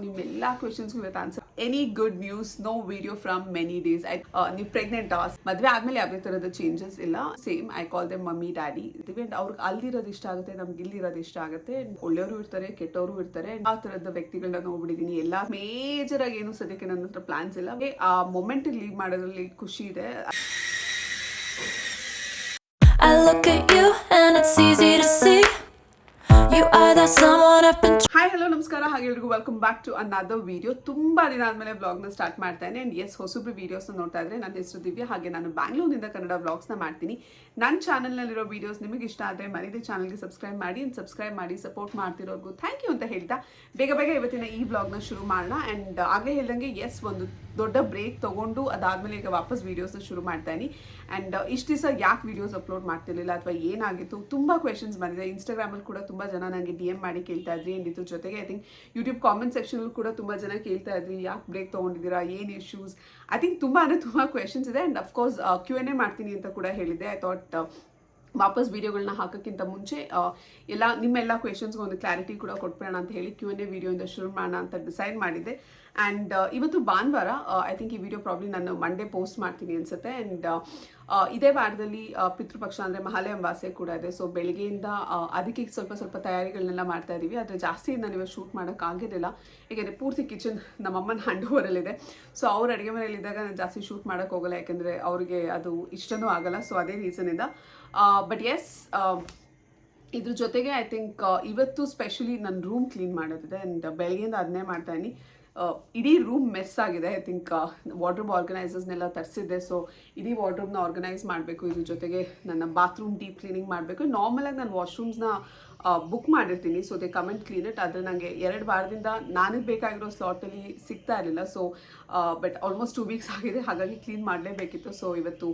ನಿಮ್ಮೆಲ್ಲ ಕ್ವೆಶನ್ಸ್ಗೂ answer any good news no video from many days I ನೀವು pregnant ಮದುವೆ ಆದ್ಮೇಲೆ ಯಾವುದೇ ಥರದ ಚೇಂಜಸ್ ಇಲ್ಲ same I call they mummy daddy and ಅವ್ರಿಗೆ ಅಲ್ದಿರೋದು ಇಷ್ಟ ಆಗುತ್ತೆ ನಮ್ಗೆ ಇಲ್ಲಿರೋದು ಇಷ್ಟ ಆಗುತ್ತೆ ಒಳ್ಳೆಯವರು ಇರ್ತಾರೆ ಕೆಟ್ಟವರು ಇರ್ತಾರೆ ಆ ಥರದ ವ್ಯಕ್ತಿಗಳನ್ನ ನೋಡ್ಬಿಟ್ಟಿದ್ದೀನಿ ಎಲ್ಲ ಮೇಜರ್ ಆಗಿ ಏನು ಸದ್ಯಕ್ಕೆ ನನ್ನ ಹತ್ರ ಪ್ಲಾನ್ಸ್ ಇಲ್ಲ ಆ ಮೊಮೆಂಟ್ ಲೀವ್ ಮಾಡೋದ್ರಲ್ಲಿ ಖುಷಿ ಇದೆ I look at you and it's easy to see. Hi hello ನಮಸ್ಕಾರ. ಹಾಗೆ ಎಲ್ರಿಗೂ welcome back to another video ತುಂಬಾ ದಿನ ಆದ್ಮೇಲೆ ನ ಸ್ಟಾರ್ಟ್ ಮಾಡ್ತಾನೆ ಅಂಡ್ ಎಸ್ ಹೊಸಬ್ರು ವಿಡಿಯೋಸ್ ನೋಡ್ತಾ ಇದ್ರೆ ನನ್ನ ಹೆಸರು ದಿವ್ಯ. ಹಾಗೆ ನಾನು ಬ್ಯಾಂಗ್ಳೂರಿನಿಂದ ಕನ್ನಡ ಬ್ಲಾಗ್ಸ್ನ ಮಾಡ್ತೀನಿ. ನನ್ನ ಚಾನಲ್ನಲ್ಲಿರೋ ವೀಡಿಯೋಸ್ ನಿಮಗೆ ಇಷ್ಟ ಆದರೆ ಮರಿದೆ ಚಾನಲ್ಗೆ ಸಬ್ಸ್ಕ್ರೈಬ್ ಮಾಡಿ ಅಂಡ್ ಸಬ್ಸ್ಕ್ರೈಬ್ ಮಾಡಿ ಸಪೋರ್ಟ್ ಮಾಡ್ತಿರೋರ್ಗೂ ಥ್ಯಾಂಕ್ ಯು ಅಂತ ಹೇಳ್ತಾ ಬೇಗ ಬೇಗ ಇವತ್ತಿನ ಈ ಬ್ಲಾಗ್ನ ಶುರು ಮಾಡೋಣ ಆ್ಯಂಡ್ ಆಗಲೇ ಹೇಳ್ದಂಗೆ ಎಸ್ ಒಂದು ದೊಡ್ಡ ಬ್ರೇಕ್ ತಗೊಂಡು ಅದಾದಮೇಲೆ ಈಗ ವಾಪಸ್ ವೀಡಿಯೋಸ್ನ ಶುರು ಮಾಡ್ತಾ ಇದೀನಿ ಆ್ಯಂಡ್ ಇಷ್ಟು ದಿವಸ ಯಾಕೆ ವೀಡಿಯೋಸ್ ಅಪ್ಲೋಡ್ ಮಾಡ್ತಿರ್ಲಿಲ್ಲ ಅಥವಾ ಏನಾಗಿತ್ತು? ತುಂಬ ಕ್ವೆಶನ್ಸ್ ಬಂದಿದೆ. ಇನ್ಸ್ಟಾಗ್ರಾಮಲ್ಲಿ ಕೂಡ ತುಂಬ ಜನ ನನಗೆ ಡಿ ಎಂ ಮಾಡಿ ಕೇಳ್ತಾ ಇದ್ರಿ ಆ್ಯಂಡ್ ಇದ್ರ ಜೊತೆಗೆ ಐ ಥಿಂಕ್ ಯೂಟ್ಯೂಬ್ ಕಾಮೆಂಟ್ ಸೆಕ್ಷನಲ್ಲಿ ಕೂಡ ತುಂಬ ಜನ ಕೇಳ್ತಾ ಇದ್ರಿ, ಯಾಕೆ ಬ್ರೇಕ್ ತೊಗೊಂಡಿದ್ದೀರಾ? ಏನು ಇಶ್ಯೂಸ್ ಐ ಥಿಂಕ್ ತುಂಬ ಅಂದರೆ ತುಂಬ ಕ್ವೆಶನ್ಸ್ ಇದೆ and of course Q N A ಮಾಡ್ತೀನಿ ಅಂತ ಕೂಡ ಹೇಳಿದೆ ಐ ಥಾಟ್ ವಾಪಸ್ ವೀಡಿಯೋಗಳನ್ನ ಹಾಕೋಕ್ಕಿಂತ ಮುಂಚೆ ಎಲ್ಲ ನಿಮ್ಮೆಲ್ಲ ಕ್ವೆಶನ್ಸ್ಗೆ ಒಂದು ಕ್ಲಾರಿಟಿ ಕೂಡ ಕೊಟ್ಬಿಡೋಣ ಅಂತ ಹೇಳಿ ಕ್ಯೂ ಎನ್ ಎ ಶುರು ಮಾಡೋಣ ಅಂತ ಡಿಸೈಡ್ ಮಾಡಿದ್ದೆ. ಆ್ಯಂಡ್ ಇವತ್ತು ಭಾನುವಾರ ಐ ಥಿಂಕ್ ಈ ವಿಡಿಯೋ ಪ್ರಾಬ್ಲಿ ನಾನು ಮಂಡೇ ಪೋಸ್ಟ್ ಮಾಡ್ತೀನಿ ಅನ್ಸುತ್ತೆ. ಆ್ಯಂಡ್ ಇದೇ ವಾರದಲ್ಲಿ ಪಿತೃಪಕ್ಷ ಅಂದರೆ ಮಹಾಲಯ ಅಮಾವಾಸ್ಯೆ ಕೂಡ ಇದೆ. ಸೊ ಬೆಳಗ್ಗೆಯಿಂದ ಅದಕ್ಕೆ ಸ್ವಲ್ಪ ಸ್ವಲ್ಪ ತಯಾರಿಗಳನ್ನೆಲ್ಲ ಮಾಡ್ತಾ ಇದ್ದೀವಿ ಆದರೆ ಜಾಸ್ತಿ ನಾನು ಇವಾಗ ಶೂಟ್ ಮಾಡೋಕ್ಕಾಗಿರಲಿಲ್ಲ ಏಕೆಂದರೆ ಪೂರ್ತಿ ಕಿಚನ್ ನಮ್ಮಮ್ಮನ ಹ್ಯಾಂಡ್ ಓವರಲ್ಲಿದೆ ಸೊ ಅವ್ರು ಅಡುಗೆ ಮನೆಯಲ್ಲಿದ್ದಾಗ ನಾನು ಜಾಸ್ತಿ ಶೂಟ್ ಮಾಡೋಕ್ಕೆ ಹೋಗಲ್ಲ. ಯಾಕೆಂದರೆ ಅವ್ರಿಗೆ ಅದು ಇಷ್ಟನೂ ಆಗಲ್ಲ. ಸೊ ಅದೇ ರೀಸನಿಂದ ಬಟ್ ಎಸ್ ಇದ್ರ ಜೊತೆಗೆ ಐ ಥಿಂಕ್ ಇವತ್ತು ಸ್ಪೆಷಲಿ ನನ್ನ ರೂಮ್ ಕ್ಲೀನ್ ಮಾಡೋದಿದೆ. ಆ್ಯಂಡ್ ಬೆಳಗ್ಗೆಯಿಂದ ಅದನ್ನೇ ಮಾಡ್ತಾ ಇದೀನಿ ಆ, ಇಡೀ ರೂಮ್ ಮೆಸ್ ಆಗಿದೆ ಐ ಥಿಂಕ್ ವಾರ್ಡ್ರೂಮ್ ಆರ್ಗನೈಸರ್ಸ್ನೆಲ್ಲ ತರಿಸಿದ್ದೆ. ಸೊ ಇಡೀ ವಾರ್ಡ್ರೂಮ್ನ ಆರ್ಗನೈಸ್ ಮಾಡಬೇಕು. ಇದ್ರ ಜೊತೆಗೆ ನನ್ನ ಬಾತ್ರೂಮ್ ಡೀಪ್ ಕ್ಲೀನಿಂಗ್ ಮಾಡಬೇಕು. ನಾರ್ಮಲಾಗಿ ನಾನು ವಾಶ್ರೂಮ್ಸ್ನ ಬುಕ್ ಮಾಡಿರ್ತೀನಿ. So they come and clean it ಆದರೆ ನನಗೆ ಎರಡು ವಾರದಿಂದ ನನಗೆ ಬೇಕಾಗಿರೋ ಸ್ಲಾಟಲ್ಲಿ ಸಿಗ್ತಾ ಇರಲಿಲ್ಲ. So but almost two weeks ಆಗಿದೆ. ಹಾಗಾಗಿ ಕ್ಲೀನ್ ಮಾಡಲೇಬೇಕಿತ್ತು. ಸೊ ಇವತ್ತು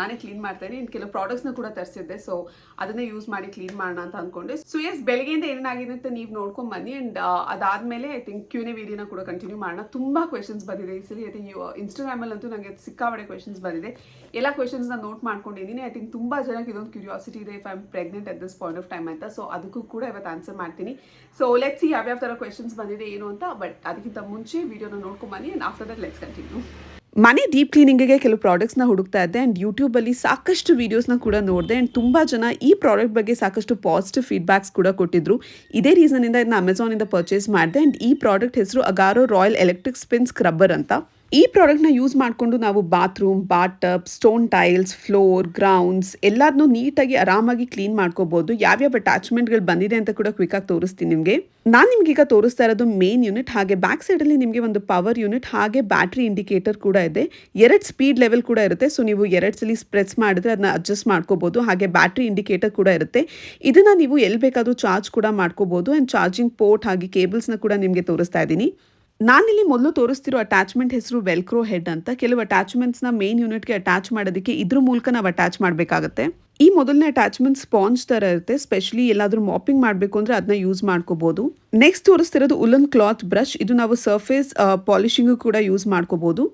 ನಾನೇ ಕ್ಲೀನ್ ಮಾಡ್ತೇನೆ ಇನ್ನು ಕೆಲವು ಪ್ರಾಡಕ್ಟ್ಸ್ನ ಕೂಡ ತರಿಸಿದ್ದೆ. ಸೊ ಅದನ್ನೇ ಯೂಸ್ ಮಾಡಿ ಕ್ಲೀನ್ ಮಾಡೋಣ ಅಂತ ಅಂದ್ಕೊಂಡೆ ಸೊ ಎಸ್ ಬೆಳಗ್ಗೆಯಿಂದ ಏನಾಗಿದೆ ಅಂತ ನೀವು ನೋಡ್ಕೊಂಡು ಬನ್ನಿ. ಆ್ಯಂಡ್ ಅದಾದಮೇಲೆ ಐ ಥಿಂಕ್ ಕ್ಯೂನೆ ವಿಡಿಯೋನ ಕೂಡ ಕಂಟಿನ್ಯೂ ಮಾಡೋಣ. ತುಂಬ ಕ್ವೆಶನ್ಸ್ ಬಂದಿದೆ. ಈ ಸರಿ ಐ ಥಿಂಕ್ ಇನ್ಸ್ಟಾಗ್ರಾಮಲ್ಲಂತೂ ನನಗೆ ಸಿಕ್ಕಾಪಡೆ ಕ್ವೆಶನ್ಸ್ ಬಂದಿದೆ. ಎಲ್ಲ ಕ್ವೆಶನ್ಸ್ನ ನೋಟ್ ಮಾಡ್ಕೊಂಡಿದ್ದೀನಿ. ಐ ಥಿಂಕ್ ತುಂಬ ಜನಕ್ಕೆ ಇದೊಂದು ಕ್ಯೂರಿಯಾಸಿಟಿ ಇದೆ if I am pregnant at this point of time ಅಂತ. ಸೊ ಅದಕ್ಕೂ ಕೂಡ ಇವತ್ತು ಆನ್ಸರ್ ಮಾಡ್ತೀನಿ. ಸೊ ಲೆಟ್ಸ್ ಯಾವ್ಯಾವ ಥರ ಕ್ವೆಶನ್ಸ್ ಬಂದಿದೆ, ಏನು ಅಂತ. ಬಟ್ ಅದಕ್ಕಿಂತ ಮುಂಚೆ ವಿಡಿಯೋನ ನೋಡ್ಕೊಂಡು ಬನ್ನಿ. And after that let's continue ಮನೆ ಡೀಪ್ ಕ್ಲೀನಿಂಗಿಗೆ ಕೆಲವು ಪ್ರಾಡಕ್ಟ್ಸ್ನ ಹುಡುಕ್ತಾ ಇದ್ದೆ ಆ್ಯಂಡ್ ಯೂಟ್ಯೂಬಲ್ಲಿ ಸಾಕಷ್ಟು ವೀಡಿಯೋಸ್ನ ಕೂಡ ನೋಡಿದೆ ಆ್ಯಂಡ್ ತುಂಬ ಜನ ಈ ಪ್ರಾಡಕ್ಟ್ ಬಗ್ಗೆ ಸಾಕಷ್ಟು ಪಾಸಿಟಿವ್ ಫೀಡ್ಬ್ಯಾಕ್ಸ್ ಕೂಡ ಕೊಟ್ಟಿದ್ರು. ಇದೇ ರೀಸನಿಂದ ಇದನ್ನ ಅಮೆಝಾನಿಂದ ಪರ್ಚೇಸ್ ಮಾಡಿದೆ ಆ್ಯಂಡ್ ಈ ಪ್ರಾಡಕ್ಟ್ ಹೆಸರು Agaro royal electric spin scrubber ಅಂತ. ಈ ಪ್ರಾಡಕ್ಟ್ನ ಯೂಸ್ ಮಾಡಿಕೊಂಡು ನಾವು bathroom bathtub stone tiles floor grounds ಎಲ್ಲದನ್ನೂ ನೀಟಾಗಿ ಆರಾಮಾಗಿ ಕ್ಲೀನ್ ಮಾಡ್ಕೋಬೋದು. ಯಾವ್ಯಾವ ಅಟ್ಯಾಚ್ಮೆಂಟ್ಗಳು ಬಂದಿದೆ ಅಂತ ಕೂಡ ಕ್ವಿಕ್ ಆಗಿ ತೋರಿಸ್ತೀನಿ ನಿಮಗೆ. ನಾನು ನಿಮ್ಗೆ ಈಗ ತೋರಿಸ್ತಾ ಇರೋದು ಮೇನ್ ಯೂನಿಟ್ ಹಾಗೆ ಬ್ಯಾಕ್ ಸೈಡಲ್ಲಿ ನಿಮಗೆ ಒಂದು ಪವರ್ ಯೂನಿಟ್ ಹಾಗೆ ಬ್ಯಾಟ್ರಿ ಇಂಡಿಕೇಟರ್ ಕೂಡ ಇದೆ. ಎರಡು ಸ್ಪೀಡ್ ಲೆವೆಲ್ ಕೂಡ ಇರುತ್ತೆ. ಸೊ ನೀವು ಎರಡು ಸಲ ಸ್ಪ್ರೆಸ್ ಮಾಡಿದ್ರೆ ಅದನ್ನ ಅಡ್ಜಸ್ಟ್ ಮಾಡ್ಕೋಬೋದು. ಹಾಗೆ ಬ್ಯಾಟ್ರಿ ಇಂಡಿಕೇಟರ್ ಕೂಡ ಇರುತ್ತೆ. ಇದನ್ನ ನೀವು ಎಲ್ಲಿ ಬೇಕಾದರೂ ಚಾರ್ಜ್ ಕೂಡ ಮಾಡ್ಕೋಬೋದು. ಆ್ಯಂಡ್ ಚಾರ್ಜಿಂಗ್ ಪೋರ್ಟ್ ಹಾಗೆ ಕೇಬಲ್ಸ್ನ ಕೂಡ ನಿಮಗೆ ತೋರಿಸ್ತಾ ಇದ್ದೀನಿ. ನಾನಿಲ್ಲಿ ಮೊದಲು ತೋರಿಸ್ತಿರೋ ಅಟ್ಯಾಚ್ಮೆಂಟ್ ಹೆಸರು ವೆಲ್ಕ್ರೋ ಹೆಡ್ ಅಂತ. ಕೆಲವು ಅಟ್ಯಾಚ್ಮೆಂಟ್ಸ್ನ ಮೇನ್ ಯೂನಿಟ್ಗೆ ಅಟ್ಯಾಚ್ ಮಾಡೋದಕ್ಕೆ ಇದ್ರ ಮೂಲಕ ನಾವು ಅಟ್ಯಾಚ್ ಮಾಡಬೇಕಾಗತ್ತೆ. ಈ ಮೊದಲನೇ ಅಟ್ಯಾಚ್ಮೆಂಟ್ ಸ್ಪಾಂಜ್ ತರ ಇರುತ್ತೆ. ಸ್ಪೆಷಲಿ ಎಲ್ಲಾದರೂ ಮಾಪಿಂಗ್ ಮಾಡಬೇಕು ಅಂದ್ರೆ ಅದನ್ನ ಯೂಸ್ ಮಾಡ್ಕೋಬಹುದು ನೆಕ್ಸ್ಟ್ ತೋರಿಸ್ತಿರೋದು ಉಲನ್ ಕ್ಲಾತ್ ಬ್ರಷ್ ಇದು ನಾವು ಸರ್ಫೇಸ್ ಪಾಲಿಶಿಂಗು ಕೂಡ ಯೂಸ್ ಮಾಡ್ಕೋಬಹುದು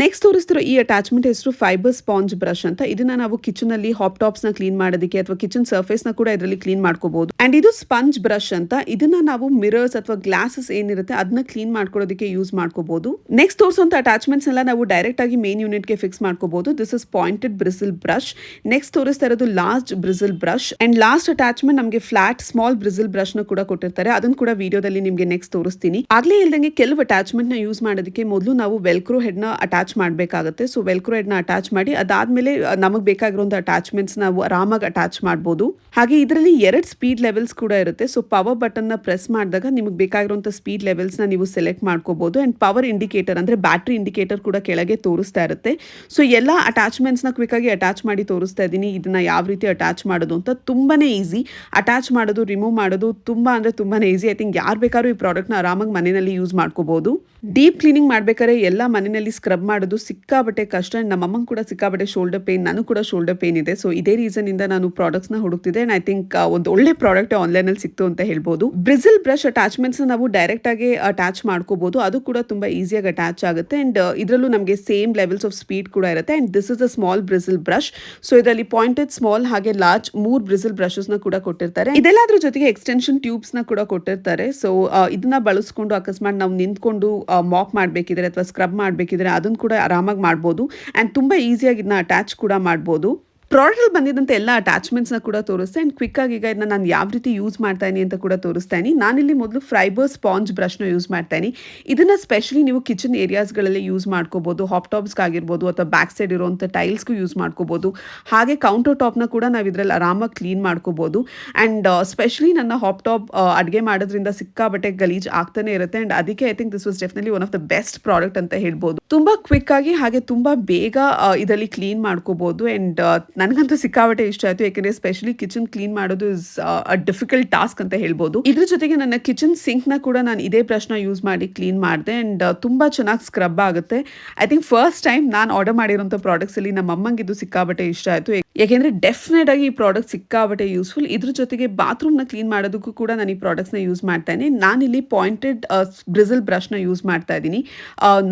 ನೆಕ್ಸ್ಟ್ ತೋರಿಸ್ತಿರೋ ಈ ಅಟ್ಯಾಚ್ಮೆಂಟ್ ಹೆಸರು ಫೈಬರ್ ಸ್ಪಾಂಜ್ ಬ್ರಷ್ ಅಂತ. ಇದನ್ನ ನಾವು ಕಿಚನ್ ಅಲ್ಲಿ ಹಾಪ್ ಟಾಪ್ಸ್ನ ಕ್ಲೀನ್ ಮಾಡೋದಕ್ಕೆ ಅಥವಾ ಕಿಚನ್ ಸರ್ಫೇಸ್ನ ಕೂಡ ಇದರಲ್ಲಿ ಕ್ಲೀನ್ ಮಾಡ್ಕೋಬಹುದು ಅಂಡ್ ಇದು ಸ್ಪಂಜ್ ಬ್ರಷ್ ಅಂತ. ಇದನ್ನ ನಾವು ಮಿರರ್ಸ್ ಅಥವಾ ಗ್ಲಾಸಸ್ ಏನಿರುತ್ತೆ ಅದನ್ನ ಕ್ಲೀನ್ ಮಾಡ್ಕೊಳ್ಳೋದಕ್ಕೆ ಯೂಸ್ ಮಾಡ್ಕೋಬಹುದು ನೆಕ್ಸ್ಟ್ ತೋರಿಸುವಂತ ಅಟ್ಯಾಚ್ಮೆಂಟ್ಸ್ ಎಲ್ಲ ನಾವು ಡೈರೆಕ್ಟ್ ಆಗಿ ಮೇನ್ ಯೂನಿಟ್ಗೆ ಫಿಕ್ಸ್ ಮಾಡ್ಕೋಬಹುದು this is pointed bristle brush next ತೋರಿಸ್ತಾ ಇರೋದು last bristle brush and last attachment ನಮಗೆ ಫ್ಲಾಟ್ ಸ್ಮಾಲ್ ಬ್ರಿಸಲ್ ಬ್ರಷ್ನ ಕೂಡ ಕೊಟ್ಟಿರ್ತಾರೆ. ಅದನ್ನ ಕೂಡ ವಿಡಿಯೋದಲ್ಲಿ ನಿಮಗೆ ನೆಕ್ಸ್ಟ್ ತೋರಿಸ್ತೀನಿ. ಆಗ್ಲೇ ಇಲ್ದಂಗೆ ಕೆಲವು ಅಟ್ಯಾಚ್ಮೆಂಟ್ನ ಯೂಸ್ ಮಾಡೋದಕ್ಕೆ ಮೊದಲು ನಾವು ವೆಲ್ಕ್ರೋ ಹೆಡ್ನ ಅಟ್ಯಾಚ್ ಮಾಡಬೇಕಾಗುತ್ತೆ. ಸೊ ವೆಲ್ಕ್ರೋಯ್ಡ್ನ ನ ಅಟ್ಯಾಚ್ ಮಾಡಿ, ಅದಾದ್ಮೇಲೆ ನಮಗೆ ಬೇಕಾಗಿರುವಂಥ ಅಟ್ಯಾಚ್ಮೆಂಟ್ಸ್ ನಾವು ಆರಾಮಾಗಿ ಅಟ್ಯಾಚ್ ಮಾಡಬಹುದು ಹಾಗೆ ಇದರಲ್ಲಿ ಎರಡು ಸ್ಪೀಡ್ ಲೆವೆಲ್ಸ್ ಕೂಡ ಇರುತ್ತೆ. ಸೊ ಪವರ್ ಬಟನ್ನ ಪ್ರೆಸ್ ಮಾಡಿದಾಗ ನಿಮಗೆ ಬೇಕಾಗಿರುವಂಥ ಸ್ಪೀಡ್ ಲೆವೆಲ್ಸ್ನ ನೀವು ಸೆಲೆಕ್ಟ್ ಮಾಡ್ಕೋಬಹುದು ಅಂಡ್ ಪವರ್ ಇಂಡಿಕೇಟರ್ ಅಂದ್ರೆ ಬ್ಯಾಟ್ರಿ ಇಂಡಿಕೇಟರ್ ಕೂಡ ಕೆಳಗೆ ತೋರಿಸ್ತಾ ಇರುತ್ತೆ. ಸೊ ಎಲ್ಲ ಅಟ್ಯಾಚ್ಮೆಂಟ್ಸ್ನ ಕ್ವಿಕ್ ಆಗಿ ಅಟ್ಯಾಚ್ ಮಾಡಿ ತೋರಿಸ್ತಾ ಇದ್ದೀನಿ. ಇದನ್ನ ಯಾವ ರೀತಿ ಅಟ್ಯಾಚ್ ಮಾಡೋದು ಅಂತ ತುಂಬಾನೇ ಈಸಿ ಅಟ್ಯಾಚ್ ಮಾಡೋದು ರಿಮೂವ್ ಮಾಡೋದು ತುಂಬಾ ಅಂದ್ರೆ ತುಂಬಾನೇ ಈಸಿ ಐ ಥಿಂಕ್ ಯಾರು ಬೇಕಾದ್ರೂ ಈ ಪ್ರಾಡಕ್ಟ್ನ ಆರಾಮಾಗಿ ಮನೆಯಲ್ಲಿ ಯೂಸ್ ಮಾಡ್ಕೋಬಹುದು ಡೀಪ್ ಕ್ಲೀನಿಂಗ್ ಮಾಡ್ಬೇಕಾದ್ರೆ ಎಲ್ಲ ಮನೆಯಲ್ಲಿ ಸ್ಕ್ರಬ್ ಮಾಡೋದು ಸಿಕ್ಕಾಬಟ್ಟೆ ಕಷ್ಟ. ಆ್ಯಂಡ್ ನಮ್ಮ ಅಮ್ಮಂಗೆ ಕೂಡ ಸಿಕ್ಕಾಬಟ್ಟೆ ಶೋಲ್ಡರ್ ಪೇನ್ ನಾನು ಕೂಡ ಶೋಲ್ಡರ್ ಪೇನ್ ಇದೆ. ಸೊ ಇದೇ ಇಂದ ನಾನು ಪ್ರಾಡಕ್ಟ್ಸ್ನ ಹುಡುಕ್ತಿದ್ದೆ. ಆ್ಯಂಡ್ ಐ ಥಿಂಕ್ ಒಂದು ಒಳ್ಳೆ ಪ್ರಾಡಕ್ಟ್ ಆನ್ಲೈನಲ್ಲಿ ಸಿಕ್ತು ಅಂತ ಹೇಳ್ಬೋದು. ಬ್ರಿಸಿಲ್ ಬ್ರಷ್ ಅಟ್ಯಾಚ್ಮೆಂಟ್ಸ್ನ ನಾವು ಡೈರೆಕ್ಟ್ ಆಗಿ ಅಟ್ಯಾಚ್ ಮಾಡ್ಕೋಬೋದು. ಅದು ಕೂಡ ತುಂಬ ಈಸಿಯಾಗಿ ಅಟ್ಯಾಚ್ ಆಗುತ್ತೆ. ಆ್ಯಂಡ್ ಇದರಲ್ಲೂ ನಮಗೆ ಸೇಮ್ ಲೆವೆಲ್ಸ್ ಆಫ್ ಸ್ಪೀಡ್ ಕೂಡ ಇರುತ್ತೆ. And this is a small bristle brush so ಇದರಲ್ಲಿ ಪಾಯಿಂಟೆಡ್ ಸ್ಮಾಲ್ ಹಾಗೆ ಲಾರ್ಜ್ ಮೂರ್ ಬ್ರಿಸಿಲ್ ಬ್ರಷಸ್ನ ಕೂಡ ಕೊಟ್ಟಿರ್ತಾರೆ. ಇದೆಲ್ಲದ್ರ ಜೊತೆಗೆ ಎಕ್ಸ್ಟೆನ್ಷನ್ ಟ್ಯೂಬ್ಸ್ನ ಕೂಡ ಕೊಟ್ಟಿರ್ತಾರೆ. ಸೊ ಇದನ್ನ ಬಳಸ್ಕೊಂಡು ಅಕಸ್ಮಾತ್ ನಾವು ನಿಂತ್ಕೊಂಡು ಮಾಪ್ ಮಾಡಬೇಕಿದ್ರೆ ಅಥವಾ ಸ್ಕ್ರಬ್ ಮಾಡಬೇಕಿದ್ರೆ ಅದನ್ನು ಕೂಡ ಆರಾಮಾಗಿ ಮಾಡ್ಬೋದು. ಆ್ಯಂಡ್ ತುಂಬ ಈಸಿಯಾಗಿ ಇದನ್ನ ಅಟ್ಯಾಚ್ ಕೂಡ ಮಾಡ್ಬೋದು. ಪ್ರಾಡಕ್ಟಲ್ಲಿ ಬಂದಿದ್ದಂಥ ಎಲ್ಲ ಅಟ್ಯಾಚ್ಮೆಂಟ್ಸ್ನ ಕೂಡ ತೋರಿಸ್ತೆ ಆ್ಯಂಡ್ ಕ್ವಿಕ್ಕಾಗಿ ಈಗ ಇದನ್ನ ನಾನು ಯಾವ ರೀತಿ ಯೂಸ್ ಮಾಡ್ತಾ ಇದೀನಿ ಅಂತ ಕೂಡ ತೋರಿಸ್ತಾ ಇದ್ದೀನಿ. ನಾನಿಲ್ಲಿ ಮೊದಲು ಫ್ರೈಬರ್ ಸ್ಪಾಂಜ್ ಬ್ರಷ್ನ ಯೂಸ್ ಮಾಡ್ತಾ ಇದೀನಿ ಇದನ್ನು ಸ್ಪೆಷಲಿ ನೀವು ಕಿಚನ್ ಏರಿಯಾಸ್ಗಳಲ್ಲಿ ಯೂಸ್ ಮಾಡ್ಕೋಬೋದು. ಹಾಪ್ ಟಾಪ್ಸ್ಗಾಗಿರ್ಬೋದು ಅಥವಾ ಬ್ಯಾಕ್ ಸೈಡ್ ಇರುವಂಥ ಟೈಲ್ಸ್ಗೂ ಯೂಸ್ ಮಾಡ್ಕೋಬೋದು. ಹಾಗೆ ಕೌಂಟರ್ ಟಾಪ್ನ ಕೂಡ ನಾವು ಇದರಲ್ಲಿ ಆರಾಮಾಗಿ ಕ್ಲೀನ್ ಮಾಡ್ಕೋಬೋದು. ಆ್ಯಂಡ್ ಸ್ಪೆಷಲಿ ನನ್ನ ಹಾಪ್ ಟಾಪ್ ಅಡುಗೆ ಮಾಡೋದ್ರಿಂದ ಸಿಕ್ಕಾಬಟ್ಟೆ ಗಲೀಜ್ ಆಗ್ತಾನೆ ಇರುತ್ತೆ. ಆ್ಯಂಡ್ ಅದಕ್ಕೆ I think this was definitely one of the best product ಅಂತ ಹೇಳ್ಬೋದು. ತುಂಬ ಕ್ವಿಕ್ ಆಗಿ ಹಾಗೆ ತುಂಬ ಬೇಗ ಇದರಲ್ಲಿ ಕ್ಲೀನ್ ಮಾಡ್ಕೋಬೋದು. ಆ್ಯಂಡ್ ನನಗಂತೂ ಸಿಕ್ಕಾಪಟ್ಟೆ ಇಷ್ಟ ಆಯಿತು, ಯಾಕೆಂದರೆ ಸ್ಪೆಷಲಿ ಕಿಚನ್ ಕ್ಲೀನ್ ಮಾಡೋದು ಇಸ್ ಅ ಡಿಫಿಕಲ್ಟ್ ಟಾಸ್ಕ್ ಅಂತ ಹೇಳ್ಬೋದು. ಇದ್ರ ಜೊತೆಗೆ ನನ್ನ ಕಿಚನ್ ಸಿಂಕ್ನ ಕೂಡ ನಾನು ಇದೇ ಬ್ರಷ್ನ ಯೂಸ್ ಮಾಡಿ ಕ್ಲೀನ್ ಮಾಡಿದೆ ಆ್ಯಂಡ್ ತುಂಬ ಚೆನ್ನಾಗಿ ಸ್ಕ್ರಬ್ ಆಗುತ್ತೆ. ಐ ಥಿಂಕ್ ಫಸ್ಟ್ ಟೈಮ್ ನಾನು ಆರ್ಡರ್ ಮಾಡಿರೋಂಥ ಪ್ರಾಡಕ್ಟ್ಸಲ್ಲಿ ನಮ್ಮ ಅಮ್ಮಂಗೆ ಇದು ಸಿಕ್ಕಾಬಟ್ಟೆ ಇಷ್ಟ ಆಯಿತು ಯಾಕೆಂದರೆ ಡೆಫಿನೆಟ್ ಆಗಿ ಈ ಪ್ರಾಡಕ್ಟ್ ಸಿಕ್ಕಾಬಟ್ಟೆ ಯೂಸ್ಫುಲ್ ಇದ್ರ ಜೊತೆಗೆ ಬಾತ್ರೂಮ್ನ ಕ್ಲೀನ್ ಮಾಡೋದಕ್ಕೂ ಕೂಡ ನಾನು ಈ ಪ್ರಾಡಕ್ಟ್ಸ್ನ ಯೂಸ್ ಮಾಡ್ತಾ ಇದ್ದೀನಿ ನಾನಿಲ್ಲಿ ಪಾಯಿಂಟೆಡ್ ಬ್ರಿಸಲ್ ಬ್ರಷ್ನ ಯೂಸ್ ಮಾಡ್ತಾ ಇದ್ದೀನಿ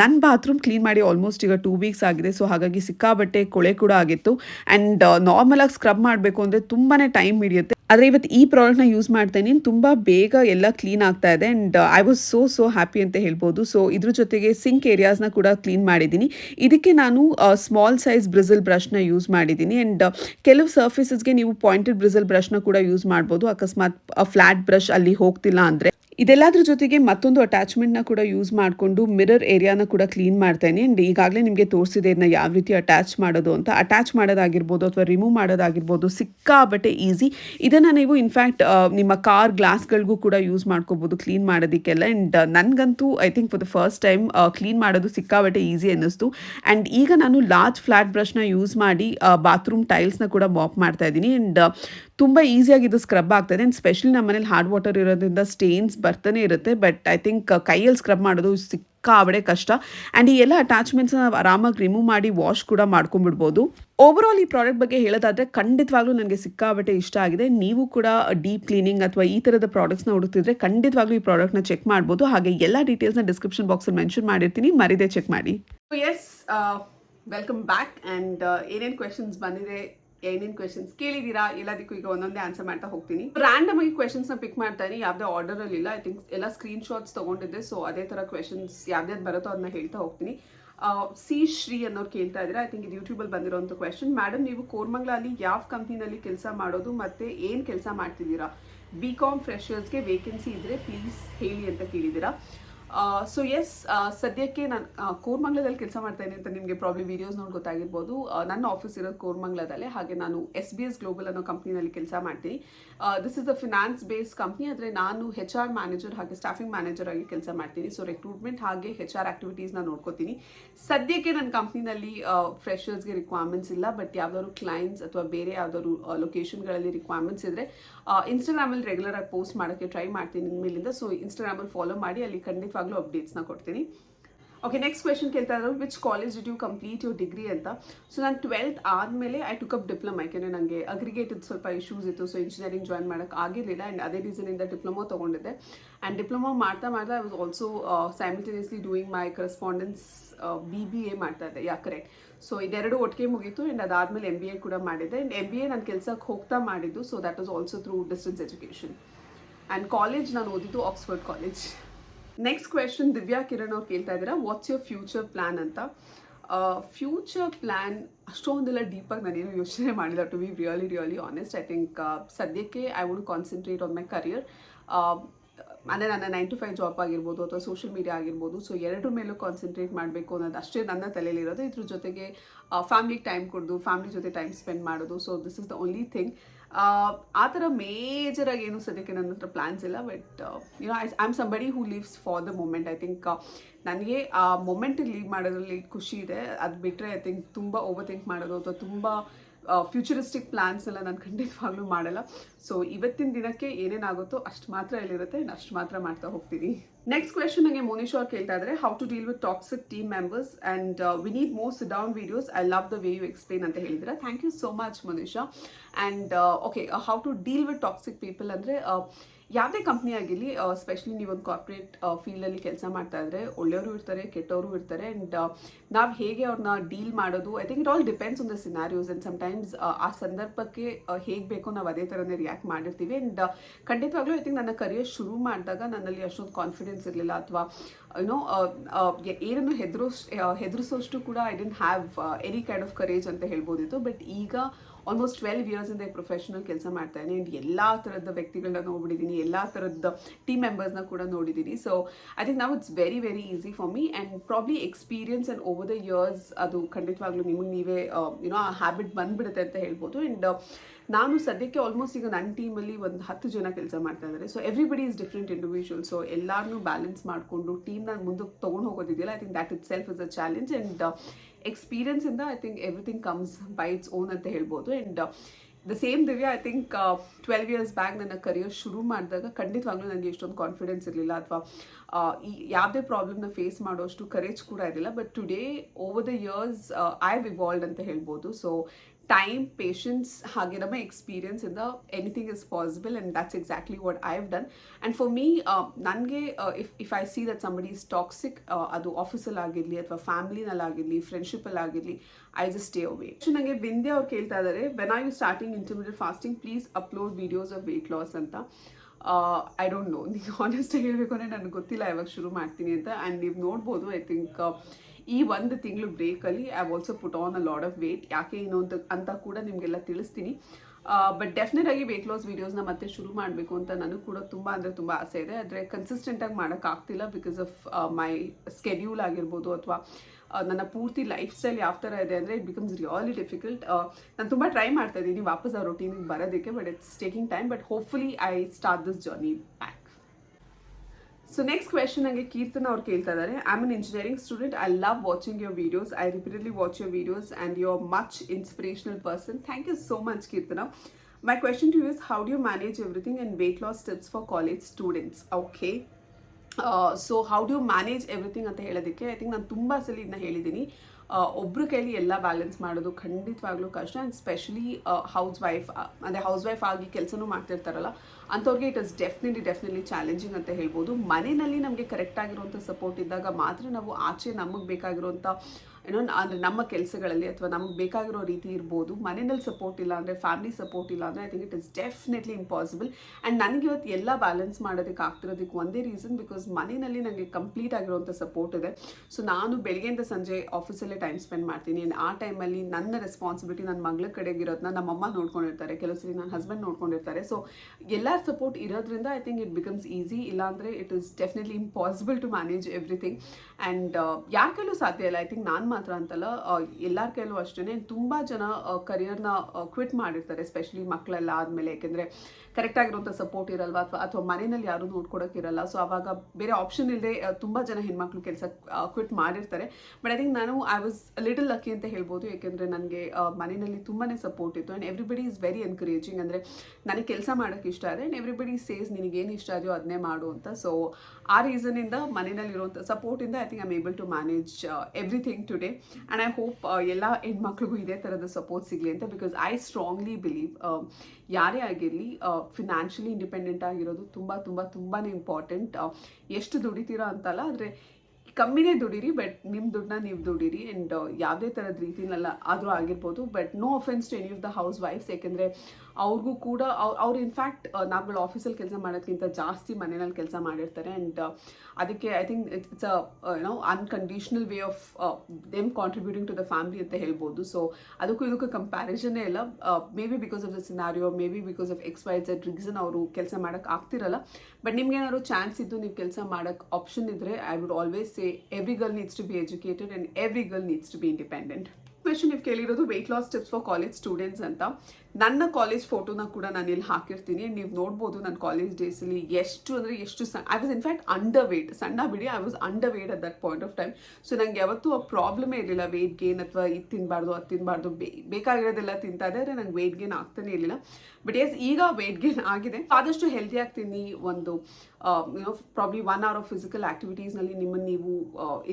ನನ್ನ ಬಾತ್ರೂಮ್ ಕ್ಲೀನ್ ಮಾಡಿ ಆಲ್ಮೋಸ್ಟ್ ಈಗ ಟೂ ವೀಕ್ಸ್ ಆಗಿದೆ. ಸೊ ಹಾಗಾಗಿ ಸಿಕ್ಕಾಬಟ್ಟೆ ಕೊಳೆ ಕೂಡ ಆಗಿತ್ತು. ಆ್ಯಂಡ್ ನಾರ್ಮಲ್ ಆಗಿ ಸ್ಕ್ರಬ್ ಮಾಡಬೇಕು ಅಂದರೆ ತುಂಬಾ ಟೈಮ್ ಹಿಡಿಯುತ್ತೆ. ಆದರೆ ಇವತ್ತು ಈ ಪ್ರಾಡಕ್ಟ್ನ ಯೂಸ್ ಮಾಡ್ತಾ ಇದ್ದೀನಿ ತುಂಬ ಬೇಗ ಎಲ್ಲ ಕ್ಲೀನ್ ಆಗ್ತಾ ಇದೆ and I was so so happy ಅಂತ ಹೇಳ್ಬೋದು. ಸೊ ಇದ್ರ ಜೊತೆಗೆ ಸಿಂಕ್ ಏರಿಯಾಸ್ನ ಕೂಡ ಕ್ಲೀನ್ ಮಾಡಿದ್ದೀನಿ. ಇದಕ್ಕೆ ನಾನು ಸ್ಮಾಲ್ ಸೈಜ್ ಬ್ರಿಸಲ್ ಬ್ರಷ್ನ ಯೂಸ್ ಮಾಡಿದ್ದೀನಿ. ಆ್ಯಂಡ್ ಕೆಲವು ಸರ್ಫೇಸಸ್ಗೆ ನೀವು ಪಾಯಿಂಟೆಡ್ ಬ್ರಿಸಲ್ ಬ್ರಷ್ನ ಕೂಡ ಯೂಸ್ ಮಾಡ್ಬೋದು. ಅಕಸ್ಮಾತ್ ಫ್ಲಾಟ್ ಬ್ರಷ್ ಅಲ್ಲಿ ಹೋಗ್ತಿಲ್ಲ ಅಂದರೆ ಇದೆಲ್ಲದ್ರ ಜೊತೆಗೆ ಮತ್ತೊಂದು ಅಟ್ಯಾಚ್ಮೆಂಟ್ನ ಕೂಡ ಯೂಸ್ ಮಾಡಿಕೊಂಡು ಮಿರರ್ ಏರಿಯಾನ ಕೂಡ ಕ್ಲೀನ್ ಮಾಡ್ತೇನೆ. ಆ್ಯಂಡ್ ಈಗಾಗಲೇ ನಿಮಗೆ ತೋರಿಸಿದೆ ಇದನ್ನ ಯಾವ ರೀತಿ ಅಟ್ಯಾಚ್ ಮಾಡೋದು ಅಂತ. ಅಟ್ಯಾಚ್ ಮಾಡೋದಾಗಿರ್ಬೋದು ಅಥವಾ ರಿಮೂವ್ ಮಾಡೋದಾಗಿರ್ಬೋದು ಸಿಕ್ಕಾಬಟ್ಟೆ ಈಸಿ ಇದನ್ನು ನೀವು ಇನ್ಫ್ಯಾಕ್ಟ್ ನಿಮ್ಮ ಕಾರ್ ಗ್ಲಾಸ್ಗಳಿಗೂ ಕೂಡ ಯೂಸ್ ಮಾಡ್ಕೋಬೋದು ಕ್ಲೀನ್ ಮಾಡೋದಕ್ಕೆಲ್ಲ. ಆ್ಯಂಡ್ ನನಗಂತೂ I think for the first time clean ಮಾಡೋದು ಸಿಕ್ಕಾಬಟ್ಟೆ ಈಸಿ ಅನ್ನಿಸ್ತು. ಆ್ಯಂಡ್ ಈಗ ನಾನು ಲಾರ್ಜ್ ಫ್ಲಾಟ್ ಬ್ರಷ್ನ ಯೂಸ್ ಮಾಡಿ ಬಾತ್ರೂಮ್ ಟೈಲ್ಸ್ನ ಕೂಡ ಮಾಪ್ ಮಾಡ್ತಾ ಇದ್ದೀನಿ. ಆ್ಯಂಡ್ ತುಂಬ ಈಸಿಯಾಗಿ ಇದು ಸ್ಕ್ರಬ್ ಆಗ್ತದೆ. ಆ್ಯಂಡ್ ಸ್ಪೆಷಲಿ ನಮ್ಮ ಮನೇಲಿ ಹಾರ್ಡ್ ವಾಟರ್ ಇರೋದ್ರಿಂದ ಸ್ಟೇನ್ಸ್ ಬರ್ತಾನೆ ಇರುತ್ತೆ. ಬಟ್ ಐ ಥಿಂಕ್ ಕೈಯಲ್ಲಿ ಸ್ಕ್ರಬ್ ಮಾಡೋದು ಸಿಕ್ಕಾಬಡೆ ಕಷ್ಟ. ಆ್ಯಂಡ್ ಈ ಎಲ್ಲ ಅಟ್ಯಾಚ್ಮೆಂಟ್ಸ್ನ ನಾವು ಆರಾಮಾಗಿ ರಿಮೂವ್ ಮಾಡಿ ವಾಶ್ ಕೂಡ ಮಾಡ್ಕೊಂಡ್ಬಿಡ್ಬೋದು. ಓವರ್ ಆಲ್ ಈ ಪ್ರಾಡಕ್ಟ್ ಬಗ್ಗೆ ಹೇಳೋದಾದರೆ ಖಂಡಿತವಾಗ್ಲೂ ನನಗೆ ಸಿಕ್ಕಾಬಟ್ಟೆ ಇಷ್ಟ ಆಗಿದೆ. ನೀವು ಕೂಡ ಡೀಪ್ ಕ್ಲೀನಿಂಗ್ ಅಥವಾ ಈ ಥರದ ಪ್ರಾಡಕ್ಟ್ಸ್ನ ಹುಡುಕ್ತಿದ್ರೆ ಖಂಡಿತವಾಗ್ಲೂ ಈ ಪ್ರಾಡಕ್ಟ್ನ ಚೆಕ್ ಮಾಡ್ಬೋದು. ಹಾಗೆ ಎಲ್ಲ ಡೀಟೇಲ್ಸ್ನ ಡಿಸ್ಕ್ರಿಪ್ಷನ್ ಬಾಕ್ಸಲ್ಲಿ ಮೆನ್ಷನ್ ಮಾಡಿರ್ತೀನಿ. ಮರಿದೆ ಚೆಕ್ ಮಾಡಿ. ಎಸ್ ವೆಲ್ಕಮ್ ಬ್ಯಾಕ್ ಆ್ಯಂಡ್ ಏನೇನು ಕ್ವೆಶನ್ಸ್ ಬಂದಿದೆ ಏನೇನು ಕ್ವೆಶನ್ಸ್ ಕೇಳಿದೀರಾ, ಎಲ್ಲದಕ್ಕೂ ಈಗ ಒಂದೊಂದೇ ಆನ್ಸರ್ ಮಾಡ್ತಾ ಹೋಗ್ತೀನಿ. ರ್ಯಾಂಡಮ್ ಆಗಿ ಕ್ವೆಶನ್ಸ್ನ ಪಿಕ್ ಮಾಡ್ತಾ ಇದೀನಿ ಯಾವುದೇ ಆರ್ಡರ್ ಅಲ್ಲಿ ಇಲ್ಲ. ಐ ಥಿಂಕ್ ಎಲ್ಲ ಸ್ಕ್ರೀನ್ ಶಾಟ್ಸ್ ತಗೊಂಡಿದ್ದೆ ಸೊ ಅದೇ ತರ ಕ್ವೆಶನ್ಸ್ ಯಾವ್ದು ಬರುತ್ತೋ ಅದನ್ನ ಹೇಳ್ತಾ ಹೋಗ್ತೀನಿ. ಸಿ ಶ್ರೀ ಅನ್ನೋರು ಕೇಳ್ತಾ ಇದ್ದಾರೆ ಐ ಥಿಂಕ್ ಇದು ಯೂಟ್ಯೂಬಲ್ಲಿ ಬಂದಿರೋಂಥ ಕ್ವೆಶನ್ ಮೇಡಮ್ ನೀವು ಕೋರ್ಮಂಗ್ಲಲ್ಲಿ ಯಾವ ಕಂಪ್ನಿನಲ್ಲಿ ಕೆಲಸ ಮಾಡೋದು ಮತ್ತೆ ಏನು ಕೆಲಸ ಮಾಡ್ತಿದ್ದೀರಾ? ಬಿ ಕಾಮ್ ಫ್ರೆಷರ್ಸ್ಗೆ ವೇಕೆನ್ಸಿ ಇದ್ರೆ ಪ್ಲೀಸ್ ಹೇಳಿ ಅಂತ ಕೇಳಿದ್ದೀರಾ. ಸೊ ಎಸ್ ಸದ್ಯಕ್ಕೆ ನಾನು ಕೋರ್ಮಂಗ್ಲದಲ್ಲಿ ಕೆಲಸ ಮಾಡ್ತಾ ಇದ್ದೀನಿ ಅಂತ ನಿಮಗೆ ಪ್ರಾಬ್ಲಿ ವೀಡಿಯೋಸ್ ನೋಡಿ ಗೊತ್ತಾಗಿರ್ಬೋದು. ನನ್ನ ಆಫೀಸ್ ಇರೋದು ಕೋರ್ಮಂಗ್ಲದಲ್ಲೇ, ಹಾಗೆ ನಾನು ಎಸ್ ಬಿ ಎಸ್ ಗ್ಲೋಬಲ್ ಅನ್ನೋ ಕಂಪ್ನಿನಲ್ಲಿ ಕೆಲಸ ಮಾಡ್ತೀನಿ. This is a finance based company ಆದರೆ ನಾನು ಹೆಚ್ ಆರ್ ಮ್ಯಾನೇಜರ್ ಹಾಗೆ ಸ್ಟಾಫಿಂಗ್ ಮ್ಯಾನೇಜರ್ ಆಗಿ ಕೆಲಸ ಮಾಡ್ತೀನಿ. ಸೊ ರೆಕ್ರೂಟ್ಮೆಂಟ್ ಹಾಗೆ ಹೆಚ್ ಆರ್ ಆಕ್ಟಿವಿಟೀಸ್ನ ನೋಡ್ಕೋತೀನಿ. ಸದ್ಯಕ್ಕೆ ನನ್ನ ಕಂಪ್ನಿನಲ್ಲಿ ಫ್ರೆಷರ್ಸ್ಗೆ ರಿಕ್ವೈರ್ಮೆಂಟ್ಸ್ ಇಲ್ಲ ಬಟ್ ಯಾವ್ದಾದ್ರು ಕ್ಲೈಂಟ್ಸ್ ಅಥವಾ ಬೇರೆ ಯಾವ್ದಾದ್ರು ಲೊಕೇಶನ್ಗಳಲ್ಲಿ ರಿಕ್ವೈರ್ಮೆಂಟ್ಸ್ ಇದ್ದರೆ ಇನ್ಸ್ಟಾಗ್ರಾಮಲ್ಲಿ ರೆಗ್ಯುಲರ್ ಆಗಿ ಪೋಸ್ಟ್ ಮಾಡೋಕ್ಕೆ ಟ್ರೈ ಮಾಡ್ತೀನಿ ಇನ್ಮೇಲಿಂದ ಸೊ ಇನ್ಸ್ಟಾಗ್ರಾಮಲ್ಲಿ ಫಾಲೋ ಮಾಡಿ, ಅಲ್ಲಿ ಖಂಡಿತವಾಗ್ಲೂ ಅಪ್ಡೇಟ್ಸ್ನ ಕೊಡ್ತೀನಿ. ಓಕೆ ನೆಕ್ಸ್ಟ್ ಕ್ವೆಶನ್ ಕೇಳ್ತಾ ಇದ್ದಾರೆ which college did you complete your degree ಅಂತ? ಸೊ ನಾನು ಟ್ವೆಲ್ತ್ ಆದಮೇಲೆ ಐ ಟುಕ್ ಅಪ್ ಡಿಪ್ಲೊಮಾ ಯಾಕೆಂದರೆ ನನಗೆ ಅಗ್ರಿಗೇಟೆಡ್ ಸ್ವಲ್ಪ ಇಶ್ಯೂಸ್ ಇತ್ತು ಸೊ ಇಂಜಿನಿಯರಿಂಗ್ ಜಾಯ್ನ್ ಮಾಡೋಕ್ಕೆ ಆಗಿರಲಿಲ್ಲ ಆ್ಯಂಡ್ ಅದೇ ರೀಸನಿಂದ ಡಿಪ್ಲೊಮಾ ತೊಗೊಂಡಿದ್ದೆ. ಆ್ಯಂಡ್ ಡಿಪ್ಲೊಮಾ ಮಾಡ್ತಾ ಮಾಡ್ತಾ I was also simultaneously doing my correspondence B B A ಮಾಡ್ತಾ ಇದ್ದೆ. ಯಾ ಕರೆಕ್ಟ್ ಸೊ ಇದೆರಡು ಒಟ್ಟಿಗೆ ಮುಗೀತು ಆ್ಯಂಡ್ ಅದಾದಮೇಲೆ ಎಂ ಬಿ ಎ ಕೂಡ ಮಾಡಿದ್ದೆ. ಆ್ಯಂಡ್ ಎಂ ಬಿ ಎ ನಾನು ಕೆಲಸಕ್ಕೆ ಹೋಗ್ತಾ ಮಾಡಿದ್ದು so that was also through distance education and college ನಾನು ಓದಿದ್ದು Oxford college next question Divya Kiran ಅವ್ರು ಕೇಳ್ತಾ ಇದ್ದೀರಾ ವಾಟ್ಸ್ ಯುವರ್ ಫ್ಯೂಚರ್ ಪ್ಲ್ಯಾನ್ ಅಂತ. ಫ್ಯೂಚರ್ ಪ್ಲ್ಯಾನ್ ಅಷ್ಟೊಂದೆಲ್ಲ ಡೀಪಾಗಿ ನಾನೇನು ಯೋಚನೆ ಮಾಡಿಲ್ಲ to be really really honest I think ಸದ್ಯಕ್ಕೆ I would concentrate on my career ಅಂದರೆ ನನ್ನ ನೈನ್ ಟು ಫೈವ್ ಜಾಬ್ ಆಗಿರ್ಬೋದು ಅಥವಾ ಸೋಷಿಯಲ್ ಮೀಡಿಯಾ ಆಗಿರ್ಬೋದು ಸೊ ಎರಡರ ಮೇಲೂ ಕಾನ್ಸಂಟ್ರೇಟ್ ಮಾಡಬೇಕು ಅನ್ನೋದು ಅಷ್ಟೇ ನನ್ನ ತಲೆಯಲ್ಲಿರೋದು ಇದ್ರ ಜೊತೆಗೆ ಫ್ಯಾಮ್ಲಿಗೆ ಟೈಮ್ ಕೊಡೋದು ಫ್ಯಾಮಿಲಿ ಜೊತೆ ಟೈಮ್ ಸ್ಪೆಂಡ್ ಮಾಡೋದು. So this is the only thing ಆ ಥರ ಮೇಜರಾಗಿ ಏನು ಸದ್ಯಕ್ಕೆ ನನ್ನ ಹತ್ರ ಪ್ಲಾನ್ಸ್ ಇಲ್ಲ but you know I am somebody who lives for the moment I think ನನಗೆ ಆ ಮೊಮೆಂಟಲ್ಲಿ ಲೀವ್ ಮಾಡೋದ್ರಲ್ಲಿ ಖುಷಿ ಇದೆ. ಅದು ಬಿಟ್ಟರೆ ಐ ಥಿಂಕ್ ತುಂಬ ಓವರ್ ಥಿಂಕ್ ಮಾಡೋದು ಅಥವಾ ತುಂಬ ಫ್ಯೂಚರಿಸ್ಟಿಕ್ ಪ್ಲಾನ್ಸ್ ಎಲ್ಲ ನಾನು ಖಂಡಿತವಾಗ್ಲೂ ಮಾಡಲ್ಲ. ಸೊ ಇವತ್ತಿನ ದಿನಕ್ಕೆ ಏನೇನಾಗುತ್ತೋ ಅಷ್ಟು ಮಾತ್ರ ಇಲ್ಲಿರುತ್ತೆ. ನಾನು ಅಷ್ಟು ಮಾತ್ರ ಮಾಡ್ತಾ ಹೋಗ್ತೀನಿ ನೆಕ್ಸ್ಟ್ ಕ್ವೆಶನ್ ನನಗೆ ಮೋನಿಶ್ ಅವ್ರು ಕೇಳ್ತಾ ಇದ್ದಾರೆ how to deal with toxic team members and we need most down videos I love the way you explain ಅಂತ ಹೇಳಿದ್ರೆ thank you so much Monisha. And okay how to deal with toxic people ಅಂದರೆ ಯಾವುದೇ company ಆಗಿರಲಿ specially ನೀವೊಂದು corporate ಫೀಲ್ಡಲ್ಲಿ ಕೆಲಸ ಮಾಡ್ತಾ ಇದ್ರೆ ಒಳ್ಳೆಯವರು ಇರ್ತಾರೆ, ಕೆಟ್ಟವರು ಇರ್ತಾರೆ ಆ್ಯಂಡ್ ನಾವು ಹೇಗೆ ಅವ್ರನ್ನ ಡೀಲ್ ಮಾಡೋದು I think it all depends on the scenarios and sometimes ಆ ಸಂದರ್ಭಕ್ಕೆ ಹೇಗೆ ಬೇಕೋ ನಾವು ಅದೇ ಥರನೇ ರಿಯಾಕ್ಟ್ ಮಾಡಿರ್ತೀವಿ ಆ್ಯಂಡ್ ಖಂಡಿತವಾಗ್ಲೂ ಐ ಥಿಂಕ್ ನನ್ನ ಕರಿಯರ್ ಶುರು ಮಾಡಿದಾಗ ನನ್ನಲ್ಲಿ ಅಷ್ಟೊಂದು ಕಾನ್ಫಿಡೆನ್ಸ್ ಇರಲಿಲ್ಲ ಅಥವಾ ಯುನೋ ಏನನ್ನು ಹೆದರೋ ಹೆದರಿಸೋಷ್ಟು ಕೂಡ I didn't have any kind of courage ಅಂತ ಹೇಳ್ಬೋದಿತ್ತು. ಬಟ್ ಈಗ ಆಲ್ಮೋಸ್ಟ್ ಟ್ವೆಲ್ವ್ ಇಯರ್ಸಿಂದ ಪ್ರೊಫೆಷನಲ್ ಕೆಲಸ ಮಾಡ್ತಾ ಇದ್ದೀನಿ. ಆ್ಯಂಡ್ ಎಲ್ಲ ಥರದ ವ್ಯಕ್ತಿಗಳನ್ನ ನೋಡ್ಬಿಟ್ಟಿದ್ದೀನಿ. ಎಲ್ಲ ಥರದ ಟೀಮ್ ಮೆಂಬರ್ಸ್ನ ಕೂಡ ನೋಡಿದ್ದೀನಿ. ಸೊ ಐ ಥಿಂಕ್ ನಾವು it's very very easy for me and probably experience and over the years ಅದು ಖಂಡಿತವಾಗ್ಲೂ ನಿಮಗೆ ನೀವೇ ಯುನೋ ಆ ಹ್ಯಾಬಿಟ್ ಬಂದ್ಬಿಡುತ್ತೆ ಅಂತ ಹೇಳ್ಬೋದು. ಆ್ಯಂಡ್ ನಾನು ಸದ್ಯಕ್ಕೆ ಆಲ್ಮೋಸ್ಟ್ ಈಗ ನನ್ನ ಟೀಮಲ್ಲಿ ಒಂದು ಹತ್ತು ಜನ ಕೆಲಸ ಮಾಡ್ತಾ ಇದ್ದಾರೆ so everybody is different individual so ಎಲ್ಲರನ್ನೂ ಬ್ಯಾಲೆನ್ಸ್ ಮಾಡಿಕೊಂಡು ಟೀಮ್ನ ಮುಂದಕ್ಕೆ ತೊಗೊಂಡು ಹೋಗೋದಿದೆಯಲ್ಲ I think that itself is a challenge and ಎಕ್ಸ್ಪೀರಿಯನ್ಸಿಂದ I think everything comes by its own ಅಂತ ಹೇಳ್ಬೋದು. And the same Divya I think twelve years back ನನ್ನ career ಶುರು ಮಾಡಿದಾಗ ಖಂಡಿತವಾಗ್ಲೂ ನನಗೆ ಇಷ್ಟೊಂದು ಕಾನ್ಫಿಡೆನ್ಸ್ ಇರಲಿಲ್ಲ. ಅಥವಾ ಈ ಯಾವುದೇ ಪ್ರಾಬ್ಲಮ್ನ ಫೇಸ್ ಮಾಡೋಷ್ಟು ಕರೇಜ್ ಕೂಡ ಇರಲಿಲ್ಲ. But today over the years I have evolved ಅಂತ ಹೇಳ್ಬೋದು. ಸೊ ಟೈಮ್ ಪೇಷನ್ಸ್ ಹಾಗೆ ನಮ್ಮ ಎಕ್ಸ್ಪೀರಿಯನ್ಸಿಂದ anything is possible and that's exactly what I have done and for me ನನಗೆ if if I see that somebody is toxic ಅದು ಆಫೀಸಲ್ಲಿ ಆಗಿರಲಿ ಅಥವಾ ಫ್ಯಾಮಿಲಿನಲ್ಲಾಗಿರಲಿ ಫ್ರೆಂಡ್ಶಿಪ್ಪಲ್ಲಾಗಿರಲಿ ಐ ಜಸ್ಟ್ ಸ್ಟೇ ಅವೇ ನನಗೆ ಬಿಂದೆ ಅವ್ರು ಕೇಳ್ತಾ ಇದ್ದಾರೆ when are you starting intermediate fasting please upload videos of weight loss ಅಂತ. ಐ ಡೋಂಟ್ ನೋ ನೀವು ಆನೆಸ್ಟಾಗಿ ಹೇಳಬೇಕು ಅಂದರೆ ನನಗೆ ಗೊತ್ತಿಲ್ಲ, ಯಾವಾಗ ಶುರು ಮಾಡ್ತೀನಿ ಅಂತ. ಆ್ಯಂಡ್ ನೀವು ನೋಡ್ಬೋದು ಐ ಥಿಂಕ್ ಈ ಒಂದು ತಿಂಗಳು ಬ್ರೇಕಲ್ಲಿ I also put on a lot of weight ಯಾಕೆ ಏನು ಅಂತ ಅಂತ ಕೂಡ ನಿಮಗೆಲ್ಲ ತಿಳಿಸ್ತೀನಿ. ಬಟ್ ಡೆಫಿನೆಟ್ ಆಗಿ ವೆಯ್ಟ್ ಲಾಸ್ ವೀಡಿಯೋಸ್ನ ಮತ್ತೆ ಶುರು ಮಾಡಬೇಕು ಅಂತ ನನಗೆ ಕೂಡ ತುಂಬ ಅಂದರೆ ತುಂಬ ಆಸೆ ಇದೆ. ಆದರೆ ಕನ್ಸಿಸ್ಟೆಂಟಾಗಿ ಮಾಡೋಕ್ಕಾಗ್ತಿಲ್ಲ ಬಿಕಾಸ್ ಆಫ್ ಮೈ ಸ್ಕೆಡ್ಯೂಲ್ ಆಗಿರ್ಬೋದು ಅಥವಾ ನನ್ನ ಪೂರ್ತಿ ಲೈಫ್ ಸ್ಟೈಲ್ ಯಾವ ಥರ ಇದೆ ಅಂದರೆ ಇಟ್ ಬಿಕಮ್ಸ್ ರಿಯಲಿ ಡಿಫಿಕಲ್ಟ್ ನಾನು ತುಂಬ ಟ್ರೈ ಮಾಡ್ತಾ ಇದ್ದೀನಿ ವಾಪಸ್ ಆ ರೊಟೀನಿಗೆ ಬರೋದಕ್ಕೆ but it's taking time but hopefully I start this journey back so next question ನನಗೆ ಕೀರ್ತನ ಅವ್ರು ಕೇಳ್ತಾ ಇದ್ದಾರೆ I am an engineering student I love watching your videos I repeatedly watch your videos and you are much inspirational person thank you so much Keerthana my question two is how do you manage everything and weight loss tips for college students okay so how do you manage everything ಅಂತ ಹೇಳೋದಕ್ಕೆ I think ನಾನು ತುಂಬ ಸಲ ಇದನ್ನ ಹೇಳಿದ್ದೀನಿ. ಒಬ್ಬರು ಕೈಲಿ ಎಲ್ಲ ಬ್ಯಾಲೆನ್ಸ್ ಮಾಡೋದು ಖಂಡಿತವಾಗ್ಲೂ ಕಷ್ಟ. ಆ್ಯಂಡ್ ಸ್ಪೆಷಲಿ ಹೌಸ್ ವೈಫ್ ಅಂದರೆ ಹೌಸ್ ವೈಫ್ ಆಗಿ ಕೆಲಸನೂ ಮಾಡ್ತಿರ್ತಾರಲ್ಲ, ಅಂಥವ್ರಿಗೆ it is definitely definitely challenging ಅಂತ ಹೇಳ್ಬೋದು. ಮನೆಯಲ್ಲಿ ನಮಗೆ ಕರೆಕ್ಟ್ ಆಗಿರುವಂಥ ಸಪೋರ್ಟ್ ಇದ್ದಾಗ ಮಾತ್ರ ನಾವು ಆಚೆ ನಮಗೆ ಬೇಕಾಗಿರುವಂಥ ಏನೋ ಅಂದರೆ ನಮ್ಮ ಕೆಲಸಗಳಲ್ಲಿ ಅಥವಾ ನಮಗೆ ಬೇಕಾಗಿರೋ ರೀತಿ ಇರ್ಬೋದು. ಮನೆಯಲ್ಲಿ ಸಪೋರ್ಟ್ ಇಲ್ಲ ಅಂದರೆ ಫ್ಯಾಮಿಲಿ ಸಪೋರ್ಟ್ ಇಲ್ಲ ಅಂದರೆ I think it is definitely impossible and ನನಗೆ ಇವತ್ತು ಎಲ್ಲ ಬ್ಯಾಲೆನ್ಸ್ ಮಾಡೋದಕ್ಕೆ ಆಗ್ತಿರೋದಕ್ಕೆ ಒಂದೇ ರೀಸನ್ ಬಿಕಾಸ್ ಮನೆಯಲ್ಲಿ ನನಗೆ ಕಂಪ್ಲೀಟ್ ಆಗಿರುವಂಥ ಸಪೋರ್ಟ್ ಇದೆ. ಸೊ ನಾನು ಬೆಳಗ್ಗೆಯಿಂದ ಸಂಜೆ ಆಫೀಸಲ್ಲೇ ಟೈಮ್ ಸ್ಪೆಂಡ್ ಮಾಡ್ತೀನಿ. ಆ್ಯಂಡ್ ಆ ಟೈಮಲ್ಲಿ ನನ್ನ ರೆಸ್ಪಾನ್ಸಿಬಿಲಿಟಿ ನನ್ನ ಮಗಳ ಕಡೆಗಿರೋದನ್ನ ನಮ್ಮಮ್ಮ ನೋಡ್ಕೊಂಡಿರ್ತಾರೆ. ಕೆಲವು ಸರಿ ನನ್ನ ಹಸ್ಬೆಂಡ್ ನೋಡ್ಕೊಂಡಿರ್ತಾರೆ. ಸೊ ಎಲ್ಲರ ಸಪೋರ್ಟ್ ಇರೋದ್ರಿಂದ I think it becomes easy ಇಲ್ಲಾಂದರೆ it is definitely impossible to manage everything and ಯಾರ ಸಾಧ್ಯ ಇಲ್ಲ. ಐ ಥಿಂಕ್ ನಾನು ಮಾತ್ರ ಅಂತಲ್ಲ ಎಲ್ಲರ ಕೈಲೂ ಅಷ್ಟೇ ತುಂಬ ಜನ ಕರಿಯರ್ನ ಕ್ವಿಟ್ ಮಾಡಿರ್ತಾರೆ ಎಸ್ಪೆಷಲಿ ಮಕ್ಕಳೆಲ್ಲ ಆದಮೇಲೆ. ಯಾಕೆಂದರೆ ಕರೆಕ್ಟ್ ಆಗಿರುವಂಥ ಸಪೋರ್ಟ್ ಇರಲ್ವಾ? ಅಥವಾ ಅಥವಾ ಮನೆಯಲ್ಲಿ ಯಾರೂ ನೋಡ್ಕೊಡೋಕ್ಕಿರಲ್ಲ ಸೊ ಆವಾಗ ಬೇರೆ ಆಪ್ಷನ್ ಇಲ್ಲದೆ ತುಂಬ ಜನ ಹೆಣ್ಮಕ್ಳು ಕೆಲಸ ಕ್ವಿಟ್ ಮಾಡಿರ್ತಾರೆ. ಬಟ್ ಐ ಥಿಂಕ್ ನಾನು ಐ ವಾಸ್ ಲಿಟಲ್ ಲಕ್ಕಿ ಅಂತ ಹೇಳ್ಬೋದು. ಯಾಕೆಂದರೆ ನನಗೆ ಮನೆಯಲ್ಲಿ ತುಂಬಾ ಸಪೋರ್ಟ್ ಇತ್ತು. And everybody is very encouraging ಅಂದರೆ ನನಗೆ ಕೆಲಸ ಮಾಡೋಕ್ಕೆ ಇಷ್ಟ ಆದರೆ ಆ್ಯಂಡ್ ಎವ್ರಿಬಡಿ ಸೇಸ್ ನಿನಗೇನು ಇಷ್ಟ ಇದೆಯೋ ಅದನ್ನೇ ಮಾಡು ಅಂತ. ಸೊ ಆ ರೀಸನಿಂದ ಮನೆಯಲ್ಲಿರುವಂಥ ಸಪೋರ್ಟಿಂದ I think I'm able to manage everything today and I hope ಎಲ್ಲ ಹೆಣ್ಮಕ್ಳಿಗೂ ಇದೇ ಥರದ ಸಪೋರ್ಟ್ ಸಿಗಲಿ ಅಂತ ಬಿಕಾಸ್ ಐ ಸ್ಟ್ರಾಂಗ್ಲಿ ಬಿಲೀವ್ ಯಾರೇ ಆಗಿರಲಿ ಫಿನಾನ್ಷಿಯಲಿ ಇಂಡಿಪೆಂಡೆಂಟ್ ಆಗಿರೋದು ತುಂಬ ತುಂಬ ತುಂಬಾ ಇಂಪಾರ್ಟೆಂಟ್ ಎಷ್ಟು ದುಡಿತೀರಾ ಅಂತಲ್ಲ, ಆದರೆ ಕಮ್ಮಿನೇ ದುಡೀರಿ ಬಟ್ ನಿಮ್ಮ ದುಡ್ಡನ್ನ ನೀವು ದುಡೀರಿ ಆ್ಯಂಡ್ ಯಾವುದೇ ಥರದ ರೀತಿನೆಲ್ಲ ಆದರೂ ಆಗಿರ್ಬೋದು but no offence to any of the house wives ಯಾಕೆಂದರೆ ಅವ್ರಿಗೂ ಕೂಡ ಅವ್ರು ಅವ್ರು ಇನ್ಫ್ಯಾಕ್ಟ್ ನಾವುಗಳು ಆಫೀಸಲ್ಲಿ ಕೆಲಸ ಮಾಡೋದಕ್ಕಿಂತ ಜಾಸ್ತಿ ಮನೆಯಲ್ಲಿ ಕೆಲಸ ಮಾಡಿರ್ತಾರೆ ಆ್ಯಂಡ್ ಅದಕ್ಕೆ I think it's a no unconditional way of them contributing to the family ಅಂತ ಹೇಳ್ಬೋದು. ಸೊ ಅದಕ್ಕೂ ಇದಕ್ಕೂ ಕಂಪ್ಯಾರಿಸನೇ ಇಲ್ಲ. Maybe because of the scenario maybe because of X Y Z reason ಅವರು ಕೆಲಸ ಮಾಡೋಕ್ಕೆ ಆಗ್ತಿರಲ್ಲ. ಬಟ್ ನಿಮ್ಗೆ ಏನಾದ್ರು ಚಾನ್ಸ್ ಇದ್ದು ನೀವು ಕೆಲಸ ಮಾಡೋಕ್ಕೆ ಆಪ್ಷನ್ ಇದ್ದರೆ I would always say every girl needs to be educated and every girl needs to be independent question ನೀವು ಕೇಳಿರೋದು weight loss tips for college students ಅಂತ ನನ್ನ ಕಾಲೇಜ್ ಫೋಟೋನ ಕೂಡ ನಾನು ಇಲ್ಲಿ ಹಾಕಿರ್ತೀನಿ. ನೀವು ನೋಡ್ಬೋದು ನನ್ನ ಕಾಲೇಜ್ ಡೇಸಲ್ಲಿ ಎಷ್ಟು ಅಂದರೆ ಎಷ್ಟು ಸಣ್ಣ I was in fact underweight ಸಣ್ಣ ಬಿಡಿ I was underweight at that point of time so ನಂಗೆ ಯಾವತ್ತೂ ಆ ಪ್ರಾಬ್ಲಮೇ ಇರಲಿಲ್ಲ ವೇಟ್ ಗೇನ್ ಅಥವಾ ಇದು ತಿನ್ನಬಾರ್ದು ಅದು ತಿನ್ನಬಾರ್ದು ಬೇಕಾಗಿರೋದೆಲ್ಲ ತಿಂತಾ ಇದ್ದೆ, ಆದರೆ ನಂಗೆ ವೇಟ್ ಗೇನ್ ಆಗ್ತಾನೆ ಇರಲಿಲ್ಲ. ಬಟ್ ಎಸ್ ಈಗ ವೇಟ್ ಗೇನ್ ಆಗಿದೆ. ಆದಷ್ಟು ಹೆಲ್ದಿ ಆಗ್ತೀನಿ ಒಂದು you know probably one hour of physical ಆಕ್ಟಿವಿಟೀಸ್ನಲ್ಲಿ ನಿಮ್ಮನ್ನು ನೀವು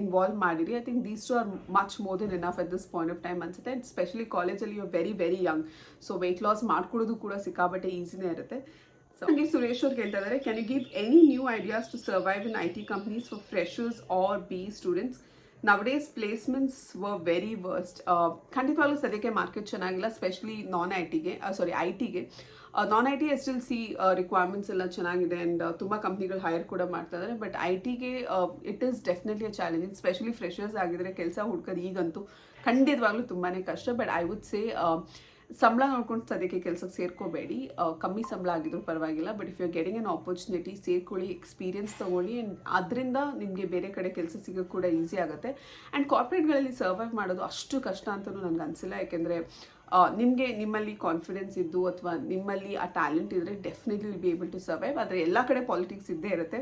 ಇನ್ವಾಲ್ವ್ ಮಾಡಿರಿ. I think these two are much more than enough at this point of time ಅನ್ಸುತ್ತೆ. ಆ್ಯಂಡ್ ಸ್ಪೆಷಲಿ ಕಾಲೇಜಲ್ಲಿ you very very young so weight loss ಮಾಡ್ಕೊಳ್ಳೋದು ಕೂಡ ಸಿಕ್ಕಾಬಟ್ಟೆ ಈಸಿನೇ ಇರುತ್ತೆ. So ಹಂಗೆ ಸುರೇಶ್ ಅವ್ರು ಕೇಳ್ತಾ ಇದ್ದಾರೆ can you give any new ideas to survive in I T companies for freshers or B students nowadays placements ವ ವೆರಿ ವರ್ಸ್ಟ್ ಖಂಡಿತವಾಗ್ಲೂ ಸದ್ಯಕ್ಕೆ ಮಾರ್ಕೆಟ್ ಚೆನ್ನಾಗಿಲ್ಲ ಸ್ಪೆಷಲಿ ನಾನ್ ಐ ಟಿಗೆ ಸಾರಿ ಐ ಟಿಗೆ non I T S L C requirements ಎಲ್ಲ ಚೆನ್ನಾಗಿದೆ and ತುಂಬ ಕಂಪ್ನಿಗಳು ಹೈರ್ ಕೂಡ ಮಾಡ್ತಾ ಇದ್ದಾರೆ ಬಟ್ ಐ ಟಿಗೆ it is definitely a challenging specially freshers ಆಗಿದ್ರೆ ಕೆಲಸ ಹುಡ್ಕೋದು ಈಗಂತೂ ಖಂಡಿತವಾಗ್ಲೂ ತುಂಬಾ ಕಷ್ಟ. ಬಟ್ ಐ ವುಡ್ ಸೇ ಸಂಬಳ ನೋಡ್ಕೊಂಡು ಸದ್ಯಕ್ಕೆ ಕೆಲಸಕ್ಕೆ ಸೇರ್ಕೋಬೇಡಿ. ಕಮ್ಮಿ ಸಂಬಳ ಆಗಿದ್ರು ಪರವಾಗಿಲ್ಲ but if you getting an opportunity ಸೇರ್ಕೊಳ್ಳಿ experience ತೊಗೊಳ್ಳಿ ಆ್ಯಂಡ್ ಅದರಿಂದ ನಿಮಗೆ ಬೇರೆ ಕಡೆ ಕೆಲಸ ಸಿಗೋಕ್ಕೆ ಕೂಡ ಈಸಿ ಆಗುತ್ತೆ. ಆ್ಯಂಡ್ ಕಾರ್ಪೊರೇಟ್ಗಳಲ್ಲಿ ಸರ್ವೈವ್ ಮಾಡೋದು ಅಷ್ಟು ಕಷ್ಟ ಅಂತಲೂ ನನಗೆ ಅನಿಸಿಲ್ಲ, ಯಾಕೆಂದರೆ ನಿಮಗೆ ನಿಮ್ಮಲ್ಲಿ ಕಾನ್ಫಿಡೆನ್ಸ್ ಇದ್ದು ಅಥವಾ ನಿಮ್ಮಲ್ಲಿ ಆ ಟ್ಯಾಲೆಂಟ್ ಇದ್ದರೆ definitely will be able to survive ಆದರೆ ಎಲ್ಲ ಕಡೆ ಪಾಲಿಟಿಕ್ಸ್ ಇದ್ದೇ ಇರುತ್ತೆ.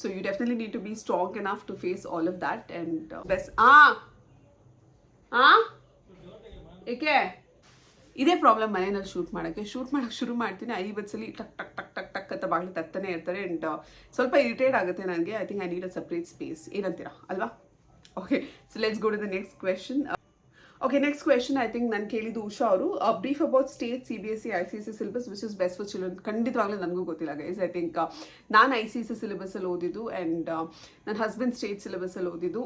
So you definitely need to be strong enough to face all of that and best ಆ! ಏಕೆ? ಇದೇ ಪ್ರಾಬ್ಲಮ್ ಮನೆಯಲ್ಲಿ ಶೂಟ್ ಮಾಡೋಕ್ಕೆ. ಶೂಟ್ ಮಾಡೋಕ್ಕೆ ಶುರು ಮಾಡ್ತೀನಿ, ಐವತ್ತು ಸಲ ಟಕ್ ಟಕ್ ಟಕ್ ಟಕ್ ಟಕ್ ಅಂತ ಬಾಗಿಲು ತತ್ತನೇ ಇರ್ತಾರೆ. ಅಂಡ್ ಸ್ವಲ್ಪ ಇರಿಟೇಟ್ ಆಗುತ್ತೆ ನನಗೆ. I think I need a separate space ಏನಂತೀರಾ? ಅಲ್ವಾ? Okay so let's go to the next question okay next question I think ನಾನು ಕೇಳಿದ್ದು ಉಷಾ ಅವರು. Brief about state C B S C I C C syllabus which is best for children ಖಂಡಿತವಾಗ್ಲೂ ನನಗೂ ಗೊತ್ತಿಲ್ಲ guys I think ನಾನು I C C ಸಿಲೆಬಸ್ಸಲ್ಲಿ ಓದಿದ್ದು and ನನ್ನ ಹಸ್ಬೆಂಡ್ ಸ್ಟೇಟ್ ಸಿಲೆಬಸ್ಸಲ್ಲಿ ಓದಿದ್ದು.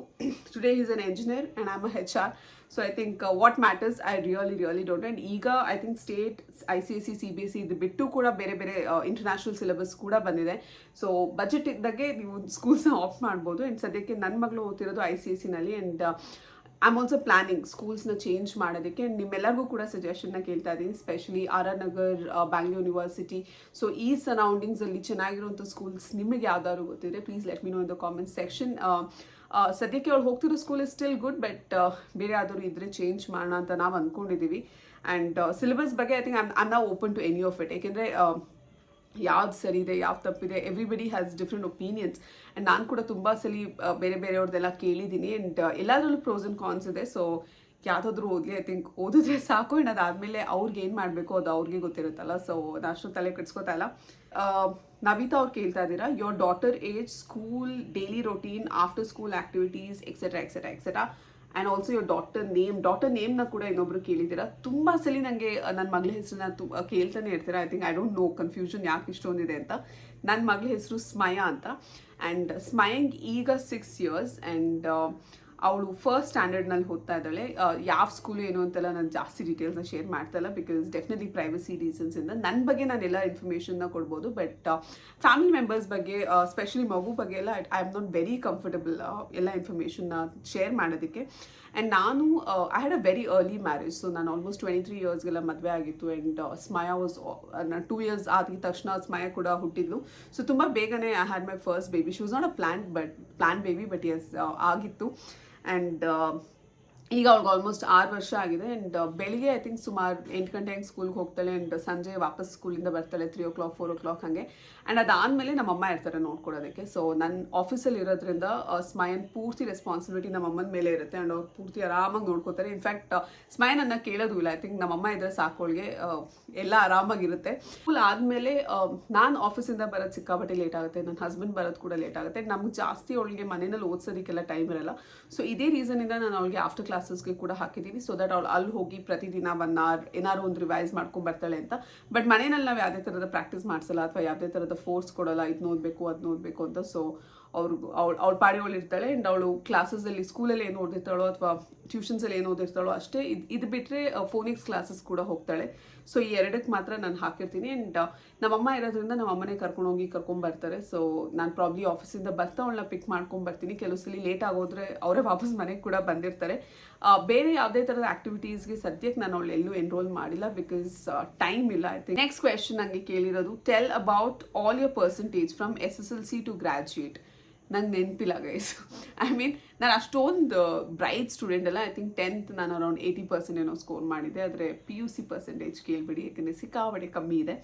Today is an engineer and am a H R so I think what matters I really really don't and ಈಗ I think state I C S C C B S C ಇದು ಬಿಟ್ಟು ಕೂಡ ಬೇರೆ ಬೇರೆ international syllabus ಕೂಡ ಬಂದಿದೆ so budget ಇದ್ದಾಗೆ ನೀವು ಸ್ಕೂಲ್ಸ್ನ ಆಫ್ ಮಾಡ್ಬೋದು. ಆ್ಯಂಡ್ ಸದ್ಯಕ್ಕೆ ನನ್ನ ಮಗಳು ಓದ್ತಿರೋದು I C S ಸಿನಲ್ಲಿ and I am also planning ಸ್ಕೂಲ್ಸ್ನ change ಮಾಡೋದಕ್ಕೆ. ಆ್ಯಂಡ್ ನಿಮ್ಮೆಲ್ಲರಿಗೂ ಕೂಡ ಸಜೆಷನ್ನ ಕೇಳ್ತಾ ಇದ್ದೀನಿ. Specially R R Nagar Bangalore university so ಈ ಸರೌಂಡಿಂಗ್ಸಲ್ಲಿ ಚೆನ್ನಾಗಿರುವಂಥ ಸ್ಕೂಲ್ಸ್ ನಿಮಗೆ ಯಾವ್ದಾದ್ರು ಗೊತ್ತಿದೆ please let me know in the comment section ಸದ್ಯಕ್ಕೆ ಅವ್ರು ಹೋಗ್ತಿರೋ school is still good but ಬೇರೆ ಯಾವ್ದಾದ್ರು ಇದ್ರೆ ಚೇಂಜ್ ಮಾಡೋಣ ಅಂತ ನಾವು ಅಂದ್ಕೊಂಡಿದ್ದೀವಿ ಆ್ಯಂಡ್ ಸಿಲೆಬಸ್ ಬಗ್ಗೆ ಐ ಥಿಂಕ್ ಐ ಐಮ್ ನಾ open to any of it ಏಕೆಂದರೆ ಯಾವ್ದು ಸರಿ ಇದೆ, ಯಾವ್ದು ತಪ್ಪಿದೆ everybody has different opinions and ನಾನು ಕೂಡ ತುಂಬ ಸಲ ಬೇರೆ ಬೇರೆಯವ್ರದ್ದೆಲ್ಲ ಕೇಳಿದ್ದೀನಿ ಆ್ಯಂಡ್ ಎಲ್ಲದರಲ್ಲೂ ಪ್ರೋಸ್ ಆ್ಯಂಡ್ ಕಾನ್ಸ್ ಇದೆ. ಸೊ ಯಾವುದಾದ್ರೂ ಓದಲಿ ಐ ಥಿಂಕ್ ಓದಿದ್ರೆ ಸಾಕು. ಆ್ಯಂಡ್ ಅದಾದಮೇಲೆ ಅವ್ರಿಗೆ ಏನು ಮಾಡಬೇಕು ಅದು ಅವ್ರಿಗೆ ಗೊತ್ತಿರುತ್ತಲ್ಲ. ಸೊ ಅಷ್ಟು ತಲೆ ಕೆಡ್ಸ್ಕೊತಾ ಇಲ್ಲ. ನವಿತಾ ಅವ್ರು ಕೇಳ್ತಾ ಇದ್ದೀರಾ? Your daughter age school daily routine after school activities etcetera etcetera etcetera and also your doctor name doctor ನೇಮ್ನ ಕೂಡ ಇನ್ನೊಬ್ರು ಕೇಳಿದ್ದೀರಾ? ತುಂಬ ಸಲ ನನಗೆ ನನ್ನ ಮಗಳ ಹೆಸರನ್ನ ತು ಕೇಳ್ತಾನೆ ಇರ್ತೀರಾ? I think I don't know confusion ಯಾಕೆ ಇಷ್ಟೊಂದಿದೆ ಅಂತ. ನನ್ನ ಮಗಳ ಹೆಸರು ಸ್ಮಯ ಅಂತ. ಆ್ಯಂಡ್ ಸ್ಮಯಂಗ್ ಈಗ ಸಿಕ್ಸ್ ಇಯರ್ಸ್ ಆ್ಯಂಡ್ ಅವಳು ಫಸ್ಟ್ ಸ್ಟ್ಯಾಂಡರ್ಡ್ನಲ್ಲಿ ಓದ್ತಾ ಇದ್ದಾಳೆ. ಯಾವ ಸ್ಕೂಲು ಏನು ಅಂತೆಲ್ಲ ನಾನು ಜಾಸ್ತಿ ಡೀಟೇಲ್ಸ್ನ ಶೇರ್ ಮಾಡ್ತಾ ಇಲ್ಲ ಬಿಕಾಸ್ ಡೆಫಿನೆಟ್ಲಿ ಪ್ರೈವಸಿ ರೀಸನ್ಸಿಂದ ನನ್ನ ಬಗ್ಗೆ ನಾನು ಎಲ್ಲ ಇನ್ಫಾರ್ಮೇಷನ್ನ ಕೊಡ್ಬೋದು ಬಟ್ ಫ್ಯಾಮಿಲಿ ಮೆಂಬರ್ಸ್ ಬಗ್ಗೆ ಸ್ಪೆಷಲಿ ಮಗು ಬಗ್ಗೆ ಎಲ್ಲ I am not very comfortable ಎಲ್ಲ ಇನ್ಫಾರ್ಮೇಷನ್ನ ಶೇರ್ ಮಾಡೋದಕ್ಕೆ. ಆ್ಯಂಡ್ ನಾನು I had a very early marriage so ನಾನು ಆಲ್ಮೋಸ್ಟ್ ಟ್ವೆಂಟಿ ತ್ರೀ ಇಯರ್ಸ್ಗೆಲ್ಲ ಮದುವೆ ಆಗಿತ್ತು. And Smaya was two years ಆದ ತಕ್ಷಣ ಸ್ಮಯ ಕೂಡ ಹುಟ್ಟಿದ್ಲು. ಸೊ ತುಂಬ ಬೇಗನೆ I had my first baby she was not a plan but plan baby but yes ಆಗಿತ್ತು. ಆ್ಯಂಡ್ ಈಗ ಅವ್ಳಿಗೆ ಆಲ್ಮೋಸ್ಟ್ ಆರು ವರ್ಷ ಆಗಿದೆ ಆ್ಯಂಡ್ ಬೆಳಿಗ್ಗೆ ಐ ಥಿಂಕ್ ಸುಮಾರು ಎಂಟು ಗಂಟೆ ಹಂಗೆ ಸ್ಕೂಲ್ಗೆ ಹೋಗ್ತಾಳೆ ಆ್ಯಂಡ್ ಸಂಜೆ ವಾಪಸ್ ಸ್ಕೂಲಿಂದ ಬರ್ತಾಳೆ three o'clock four o'clock ಹಾಗೆ. ಆ್ಯಂಡ್ ಅದಾದಮೇಲೆ ನಮ್ಮ ಅಮ್ಮ ಇರ್ತಾರೆ ನೋಡ್ಕೊಡೋದಕ್ಕೆ ಸೊ ನನ್ನ ಆಫೀಸಲ್ಲಿ ಇರೋದ್ರಿಂದ ಸ್ಮಯನ್ ಪೂರ್ತಿ ರೆಸ್ಪಾನ್ಸಿಬಿಲಿಟಿ ನಮ್ಮ ಅಮ್ಮನ ಮೇಲೆ ಇರುತ್ತೆ ಆ್ಯಂಡ್ ಅವ್ರು ಪೂರ್ತಿ ಆರಾಮಾಗಿ ನೋಡ್ಕೋತಾರೆ. ಇನ್ಫ್ಯಾಕ್ಟ್ ಸ್ಮಯನನ್ನ ಕೇಳೋದು ಇಲ್ಲ. ಐ ಥಿಂಕ್ ನಮ್ಮಮ್ಮ ಇದ್ರೆ ಸಾಕೋಳ್ಗೆ ಎಲ್ಲ ಆರಾಮಾಗಿರುತ್ತೆ ಸ್ಕೂಲ್ ಆದಮೇಲೆ ನಾನು ಆಫೀಸಿಂದ ಬರೋದು ಸಿಕ್ಕಾಪಟ್ಟೆ ಲೇಟ್ ಆಗುತ್ತೆ. ನನ್ನ ಹಸ್ಬೆಂಡ್ ಬರೋದು ಕೂಡ ಲೇಟ್ ಆಗುತ್ತೆ. ನಮ್ಗೆ ಜಾಸ್ತಿ ಅವಳಿಗೆ ಮನೆಯಲ್ಲಿ ಓದ್ಸೋದಕ್ಕೆಲ್ಲ ಟೈಮ್ ಇರಲ್ಲ. ಸೊ ಇದೇ ರೀಸನಿಂದ ನಾನು ಅವಳಿಗೆ ಆಫ್ಟರ್ ಕ್ಲಾಸಸ್ಗೆ ಕೂಡ ಹಾಕಿದ್ದೀನಿ ಸೊ ದಟ್ ಅವಳು ಅಲ್ಲಿ ಹೋಗಿ ಪ್ರತಿದಿನ ಒನ್ ಅವರ್ ಏನಾದ್ರು ಒಂದು ರಿವೈಸ್ ಮಾಡ್ಕೊಂಡು ಬರ್ತಾಳೆ ಅಂತ. ಬಟ್ ಮನೆಯಲ್ಲಿ ನಾವು ಯಾವುದೇ ಥರದ ಪ್ರಾಕ್ಟೀಸ್ ಮಾಡಿಸಲ್ಲ ಅಥವಾ ಯಾವುದೇ ಥರದ ಫೋರ್ಸ್ ಕೊಡಲ್ಲ ಇದು ನೋಡಬೇಕು ಅದು ನೋಡಬೇಕು ಅಂತ. ಸೊ ಅವ್ರು ಅವಳು, ಅವಳ ಪಾಡಿ ಅವಳು ಇರ್ತಾಳೆ ಆ್ಯಂಡ್ ಅವಳು ಕ್ಲಾಸಸಲ್ಲಿ ಸ್ಕೂಲಲ್ಲಿ ಏನು ಓದಿರ್ತಾಳೋ ಅಥವಾ ಟ್ಯೂಷನ್ಸಲ್ಲಿ ಏನು ಓದಿರ್ತಾಳೋ ಅಷ್ಟೇ ಇದು ಇದು ಬಿಟ್ಟರೆ ಫೋನಿಕ್ಸ್ ಕ್ಲಾಸಸ್ ಕೂಡ ಹೋಗ್ತಾಳೆ. ಸೊ ಈ ಎರಡಕ್ಕೆ ಮಾತ್ರ ನಾನು ಹಾಕಿರ್ತೀನಿ ಆ್ಯಂಡ್ ನಮ್ಮಮ್ಮ ಇರೋದ್ರಿಂದ ನಮ್ಮ ಅಮ್ಮನೇ ಕರ್ಕೊಂಡೋಗಿ ಕರ್ಕೊಂಬರ್ತಾರೆ ಸೊ ನಾನು ಪ್ರಾಬ್ಲಿ ಆಫೀಸಿಂದ ಬರ್ತಾ ಅವಳನ್ನ ಪಿಕ್ ಮಾಡ್ಕೊಂಬರ್ತೀನಿ ಕೆಲವು ಸಲ ಲೇಟ್ ಆಗೋದ್ರೆ ಅವರೇ ವಾಪಸ್ ಮನೆಗೆ ಕೂಡ ಬಂದಿರ್ತಾರೆ. ಬೇರೆ ಯಾವುದೇ ಥರದ ಆ್ಯಕ್ಟಿವಿಟೀಸ್ಗೆ ಸದ್ಯಕ್ಕೆ ನಾನು ಅವಳು ಎಲ್ಲೂ ಎನ್ರೋಲ್ ಮಾಡಿಲ್ಲ ಬಿಕಾಸ್ ಟೈಮ್ ಇಲ್ಲ ಥಿಂಕ್ ನೆಕ್ಸ್ಟ್ ಕ್ವೆಶನ್ ನನಗೆ ಕೇಳಿರೋದು tell about all your percentage from S S L C to graduate ನಂಗೆ ನೆನಪಿಲ್ಲ ಗೈಸ್ ಐ ಮೀನ್ ನಾನು ಅಷ್ಟೊಂದು ಬ್ರೈಟ್ ಸ್ಟೂಡೆಂಟ್ ಅಲ್ಲ. ಐ ಥಿಂಕ್ ಟೆಂತ್ ನಾನು ಅರೌಂಡ್ ಏಯ್ಟಿ ಪರ್ಸೆಂಟ್ ಏನೋ ಸ್ಕೋರ್ ಮಾಡಿದ್ದೆ. ಆದರೆ ಪಿ ಯು ಸಿ ಪರ್ಸೆಂಟೇಜ್ ಕೇಳ್ಬಿಡಿ, ಯಾಕಂದರೆ ಸಿಕ್ಕಾಬಡೆ ಕಮ್ಮಿ ಇದೆ.